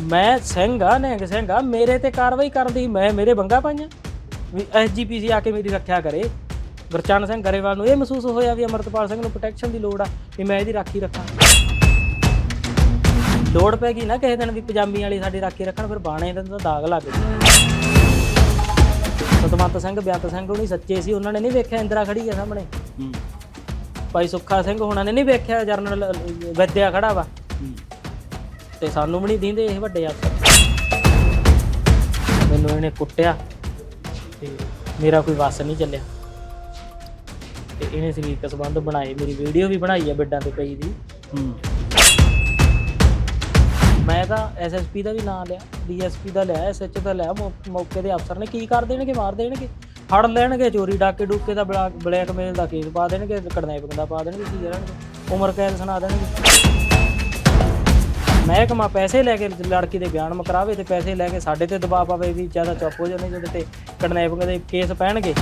ਮੈਂ ਸਿੰਘ ਆ ਨਿਹੰਗ ਸਿੰਘ ਆ ਮੇਰੇ ਤੇ ਕਾਰਵਾਈ ਕਰਨ ਦੀ ਮੈਂ ਮੇਰੇ ਬੰਗਾ ਪਾਈਆਂ। ਵੀ ਐਸਜੀਪੀਸੀ ਆ ਕੇ ਮੇਰੀ ਰੱਖਿਆ ਕਰੇ। ਗੁਰਚਰਨ ਸਿੰਘ ਗਰੇਵਾਲ ਨੂੰ ਇਹ ਮਹਿਸੂਸ ਹੋਇਆ ਵੀ ਅਮਰਤਪਾਲ ਸਿੰਘ ਨੂੰ ਪ੍ਰੋਟੈਕਸ਼ਨ ਦੀ ਲੋੜ ਆ ਵੀ ਮੈਂ ਇਹਦੀ ਰਾਖੀ ਰੱਖਾਂ। ਲੋੜ ਪੈ ਗਈ ਨਾ ਕਿਸੇ ਦਿਨ ਵੀ ਪਜਾਮੀ ਵਾਲੀ ਸਾਡੀ ਰਾਖੀ ਰੱਖਣ ਫਿਰ ਬਾਣੇ ਦਾ ਤਾਂ ਦਾਗ ਲੱਗ ਗਿਆ ਸਤਵੰਤ ਸਿੰਘ ਬਿਆੰਤ ਸਿੰਘ ਹੁਣੀ ਸੱਚੇ ਸੀ ਉਹਨਾਂ ਨੇ ਨਹੀਂ ਵੇਖਿਆ ਇੰਦਰਾ ਖੜੀ ਆ ਸਾਹਮਣੇ। ਹੂੰ। ਭਾਈ ਸੁੱਖਾ ਸਿੰਘ ਹੋਣਾ ਨੇ ਨਹੀਂ ਵੇਖਿਆ ਜਰਨਲ ਵਿਦਿਆ ਖੜਾ ਵਾ। ਹੂੰ। ਤੇ ਸਾਨੂੰ ਵੀ ਨਹੀਂ ਦਿੰਦੇ ਇਹ ਵੱਡੇ ਅਫਸਰ ਮੈਨੂੰ ਇਹਨੇ ਕੁੱਟਿਆ ਤੇ ਮੇਰਾ ਕੋਈ ਵਸ ਨਹੀਂ ਚੱਲਿਆ। ਤੇ ਇਹਨੇ ਸਰੀਰਕ ਸੰਬੰਧ ਬਣਾਏ ਮੇਰੀ ਵੀਡੀਓ ਵੀ ਬਣਾਈ ਆ ਬਿੱਡਾਂ ਤੇ ਪਈ ਦੀ। ਮੈਂ ਤਾਂ ਐਸਐਸਪੀ ਦਾ ਵੀ ਨਾਂ ਲਿਆ ਡੀਐਸਪੀ ਦਾ ਲਿਆ ਐਸਐਚ ਦਾ ਲਿਆ ਮੌਕੇ ਦੇ ਅਫਸਰ ਨੇ ਕੀ ਕਰ ਦੇਣਗੇ ਮਾਰ ਦੇਣਗੇ? ਫੜ ਲੈਣਗੇ ਚੋਰੀ ਡਾਕੇ ਡੂਕੇ ਦਾ ਬਲੈਕਮੇਲ ਦਾ ਕੇਸ ਪਾ ਦੇਣਗੇ ਕਿਡਨੈਪਿੰਗ ਦਾ ਪਾ ਦੇਣਗੇ ਕੀ ਕਰਨਗੇ? ਉਮਰ ਕੈਦ ਸੁਣਾ ਦੇਣਗੇ। ਮਹਿਕਮਾ ਪੈਸੇ ਲੈ ਕੇ ਲੜਕੀ ਦੇ ਬਿਆਨ ਮਕਰਾਵੇ ਤੇ ਪੈਸੇ ਲੈ ਕੇ ਸਾਡੇ ਤੇ ਦਬਾਅ ਪਾਵੇ ਵੀ ਜ਼ਿਆਦਾ ਚੁੱਪ ਹੋ ਜਾਣੇ ਜਿਹਦੇ ਤੇ ਕਿਡਨੈਪਿੰਗ ਦੇ ਕੇਸ ਪੈਣਗੇ।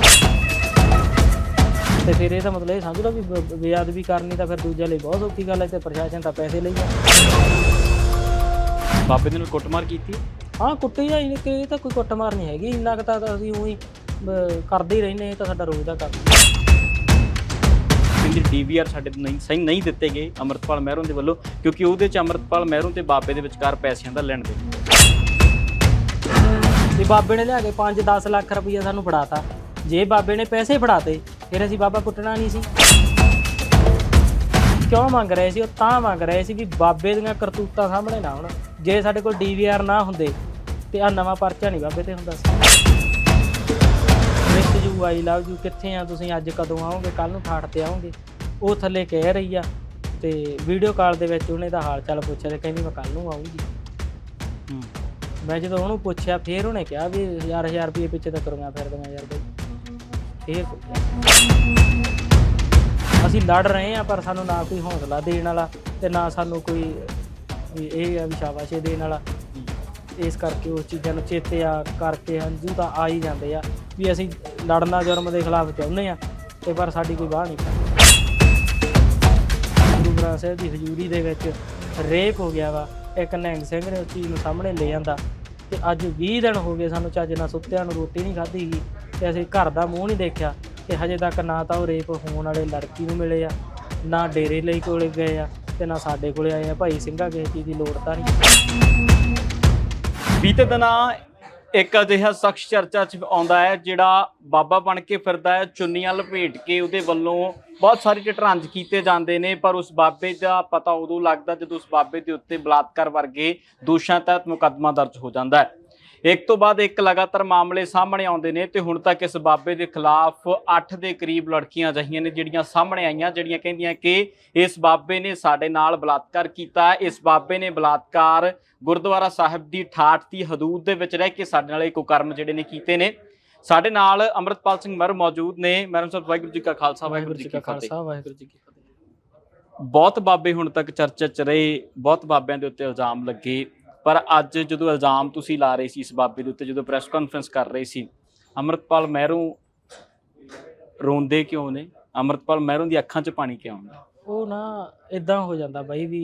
ਤੇ ਫਿਰ ਇਹ ਤਾਂ ਮਤਲਬ ਇਹ ਸਮਝ ਲਓ ਵੀ ਬ- ਬੇਅਦਬੀ ਕਰਨੀ ਤਾਂ ਫਿਰ ਦੂਜੇ ਲਈ ਬਹੁਤ ਔਖੀ ਗੱਲ ਹੈ ਤੇ ਪ੍ਰਸ਼ਾਸਨ ਤਾਂ ਪੈਸੇ ਲਈ ਆ। ਬਾਬੇ ਦੇ ਨਾਲ ਕੁੱਟਮਾਰ ਕੀਤੀ? ਹਾਂ ਕੁੱਟੀ ਕਿ ਇਹ ਤਾਂ ਕੋਈ ਕੁੱਟਮਾਰ ਨਹੀਂ ਹੈਗੀ। ਇੰਨਾ ਕੁ ਤਾਂ ਅਸੀਂ ਉਹੀ ਕਰਦੇ ਹੀ ਰਹਿੰਦੇ ਇਹ ਤਾਂ ਸਾਡਾ ਰੋਜ਼ ਦਾ ਕੰਮ। ਕਹਿੰਦੇ ਡੀਵੀਆਰ ਸਾਡੇ ਤੋਂ ਨਹੀਂ, ਸਹੀ ਨਹੀਂ ਦਿੱਤੇ ਗਏ ਅਮਰਤਪਾਲ ਮਹਿਰੋਂ ਦੇ ਵੱਲੋਂ, ਕਿਉਂਕਿ ਉਹਦੇ ਚ ਅਮਰਤਪਾਲ ਮਹਿਰੋਂ ਤੇ ਬਾਬੇ ਦੇ ਵਿਚਕਾਰ ਪੈਸਿਆਂ ਦਾ ਲੈਣ ਦੇਣ। ਵੀ ਬਾਬੇ ਨੇ ਲਿਆ ਕੇ 5-10 ਲੱਖ ਰੁਪਈਆ ਸਾਨੂੰ ਫੜਾਤਾ। ਜੇ ਬਾਬੇ ਨੇ ਪੈਸੇ ਫੜਾਤੇ, ਫਿਰ ਅਸੀਂ ਬਾਬਾ ਕੁੱਟਣਾ ਨਹੀਂ ਸੀ। ਕਿਉਂ ਮੰਗ ਰਹੇ ਸੀ ਉਹ? ਤਾਂ ਮੰਗ ਰਹੇ ਸੀ ਵੀ ਬਾਬੇ ਦੀਆਂ ਕਰਤੂਤਾਂ ਸਾਹਮਣੇ ਨਾ ਆਉਣ ਜੇ ਸਾਡੇ ਕੋਲ ਡੀਵੀਆਰ ਨਾ ਹੁੰਦੇ, ਤੇ ਆ ਨਵਾਂ ਪਰਚਾ ਨਹੀਂ ਬਾਬੇ ਤੇ ਹੁੰਦਾ ਸੀ। ਯੂ ਆਈ ਲਵ ਯੂ ਕਿੱਥੇ ਆ ਤੁਸੀਂ? ਅੱਜ ਕਦੋਂ ਆਓਗੇ? ਕੱਲ ਨੂੰ ਠਾਠ ਤੇ ਆਓਗੇ। ਉਹ ਥੱਲੇ ਕਹਿ ਰਹੀ ਆ ਤੇ ਵੀਡੀਓ ਕਾਲ ਦੇ ਵਿੱਚ ਉਹਨੇ ਦਾ ਹਾਲ ਚਾਲ ਪੁੱਛਿਆ ਤੇ ਕਹਿੰਦੀ ਮੈਂ ਕੱਲ ਨੂੰ ਆਉਂਗੀ ਹੂੰ। ਮੈਂ ਜਦੋਂ ਉਹਨੂੰ ਪੁੱਛਿਆ ਫਿਰ ਉਹਨੇ ਕਿਹਾ ਵੀ ਹਜ਼ਾਰ ਹਜ਼ਾਰ ਰੁਪਏ ਪਿੱਛੇ ਤਾਂ ਤੁਰੀਆਂ ਫਿਰਦੀਆਂ ਯਾਰ ਬਈ ਫੇਰ ਅਸੀਂ ਲੜ ਰਹੇ ਆ ਪਰ ਸਾਨੂੰ ਨਾ ਕੋਈ ਹੌਸਲਾ ਦੇਣ ਵਾਲਾ ਤੇ ਨਾ ਸਾਨੂੰ ਕੋਈ ਇਹ ਆ ਵੀ ਸ਼ਾਬਾਸ਼ੇ ਦੇਣ ਵਾਲਾ। ਇਸ ਕਰਕੇ ਉਸ ਚੀਜ਼ਾਂ ਨੂੰ ਚੇਤੇ ਆ ਕਰਕੇ ਹੰਝੂ ਤਾਂ ਆ ਹੀ ਜਾਂਦੇ ਆ ਵੀ ਅਸੀਂ ਲੜਨਾ ਜੁਰਮ ਦੇ ਖਿਲਾਫ ਚਾਹੁੰਦੇ ਆ ਤੇ ਪਰ ਸਾਡੀ ਕੋਈ ਬਾਹ ਨਹੀਂ ਗੁਰੂ ਗ੍ਰੰਥ ਸਾਹਿਬ ਦੀ ਹਜ਼ੂਰੀ ਦੇ ਵਿੱਚ ਰੇਪ ਹੋ ਗਿਆ ਵਾ, ਇੱਕ ਨਿਹੰਗ ਸਿੰਘ ਨੇ ਉਸ ਚੀਜ਼ ਨੂੰ ਸਾਹਮਣੇ ਲੈ ਜਾਂਦਾ ਤੇ ਅੱਜ 20 ਦਿਨ ਹੋ ਗਏ ਸਾਨੂੰ ਚੱਜ ਨਾਲ ਸੁੱਤਿਆਂ ਨੂੰ ਰੋਟੀ ਨਹੀਂ ਖਾਧੀ ਗਈ ਤੇ ਅਸੀਂ ਘਰ ਦਾ ਮੂੰਹ ਨਹੀਂ ਦੇਖਿਆ ਤੇ ਹਜੇ ਤੱਕ ਨਾ ਤਾਂ ਉਹ ਰੇਪ ਹੋਣ ਵਾਲੇ ਲੜਕੀ ਨੂੰ ਮਿਲੇ ਆ, ਨਾ ਡੇਰੇ ਲਈ ਕੋਲੇ ਗਏ ਆ ਤੇ ਨਾ ਸਾਡੇ ਕੋਲੇ ਆਏ ਆ। ਭਾਈ ਸਿੰਘਾ ਕਿਸੇ ਚੀਜ਼ ਦੀ ਲੋੜ ਤਾਂ ਨਹੀਂ। ਬੀਤੇ ਦਿਨਾਂ ਇੱਕ ਅਜਿਹਾ ਸ਼ਖਸ ਚਰਚਾ 'ਚ ਆਉਂਦਾ ਹੈ, ਜਿਹੜਾ ਬਾਬਾ ਬਣ ਕੇ ਫਿਰਦਾ ਹੈ, ਚੁੰਨੀਆਂ ਲਪੇਟ ਕੇ ਉਹਦੇ ਵੱਲੋਂ ਬਹੁਤ ਸਾਰੇ ਚਟਰੰਜ ਕੀਤੇ ਜਾਂਦੇ ਨੇ, ਪਰ ਉਸ ਬਾਬੇ ਦਾ ਪਤਾ ਉਦੋਂ ਲੱਗਦਾ ਜਦੋਂ ਉਸ ਬਾਬੇ ਦੇ ਉੱਤੇ ਬਲਾਤਕਾਰ ਵਰਗੇ ਦੋਸ਼ਾਂ ਤਹਿਤ ਮੁਕੱਦਮਾ ਦਰਜ ਹੋ ਜਾਂਦਾ ਹੈ। ਇੱਕ ਤੋਂ ਬਾਅਦ ਇੱਕ ਲਗਾਤਾਰ ਮਾਮਲੇ ਸਾਹਮਣੇ ਆਉਂਦੇ ਨੇ ਤੇ ਹੁਣ ਤੱਕ ਇਸ ਬਾਬੇ ਦੇ ਖਿਲਾਫ 8 ਦੇ ਕਰੀਬ ਲੜਕੀਆਂ ਅਜਿਹੀਆਂ ਨੇ ਜਿਹੜੀਆਂ ਸਾਹਮਣੇ ਆਈਆਂ ਜਿਹੜੀਆਂ ਕਹਿੰਦੀਆਂ ਕਿ ਇਸ ਬਾਬੇ ਨੇ ਸਾਡੇ ਨਾਲ ਬਲਾਤਕਾਰ ਕੀਤਾ। ਇਸ ਬਾਬੇ ਨੇ ਬਲਾਤਕਾਰ ਗੁਰਦੁਆਰਾ ਸਾਹਿਬ ਦੀ ਠਾਠ ਦੀ ਹਦੂਦ ਦੇ ਵਿੱਚ ਰਹਿ ਕੇ ਸਾਡੇ ਨਾਲ ਇਹ ਕੁਕਰਮ ਜਿਹੜੇ ਨੇ ਕੀਤੇ ਨੇ। ਸਾਡੇ ਨਾਲ ਅੰਮ੍ਰਿਤਪਾਲ ਸਿੰਘ ਮਰ ਮੌਜੂਦ ਨੇ। ਮੈਡਮ ਸਾਹਿਬ ਵਾਹਿਗੁਰੂ ਜੀ ਕਾ ਖਾਲਸਾ ਵਾਹਿਗੁਰੂ ਜੀ ਕੀ ਖਾਲਸਾ ਵਾਹਿਗੁਰੂ ਜੀ ਕੀ ਫਤਿਹ। ਬਹੁਤ ਬਾਬੇ ਹੁਣ ਤੱਕ ਚਰਚਾ ਚ ਰਹੇ ਬਹੁਤ ਬਾਬਿਆਂ ਦੇ ਉੱਤੇ ਇਲਜ਼ਾਮ ਲੱਗੇ। ਪਰ ਅੱਜ ਜਦੋਂ ਇਲਜ਼ਾਮ ਤੁਸੀਂ ਲਾ ਰਹੇ ਸੀ ਇਸ ਬਾਬੇ ਦੇ ਉੱਤੇ ਜਦੋਂ ਪ੍ਰੈਸ ਕਾਨਫਰੰਸ ਕਰ ਰਹੇ ਸੀ ਅੰਮ੍ਰਿਤਪਾਲ ਮਹਿਰੋਂ ਰੋਂਦੇ ਕਿਉਂ ਨੇ? ਅੰਮ੍ਰਿਤਪਾਲ ਮਹਿਰੋਂ ਦੀ ਅੱਖਾਂ 'ਚ ਪਾਣੀ ਕਿਉਂ ਆਉਂਦਾ ਉਹ ਨਾ ਇਦਾਂ ਹੋ ਜਾਂਦਾ ਬਾਈ ਵੀ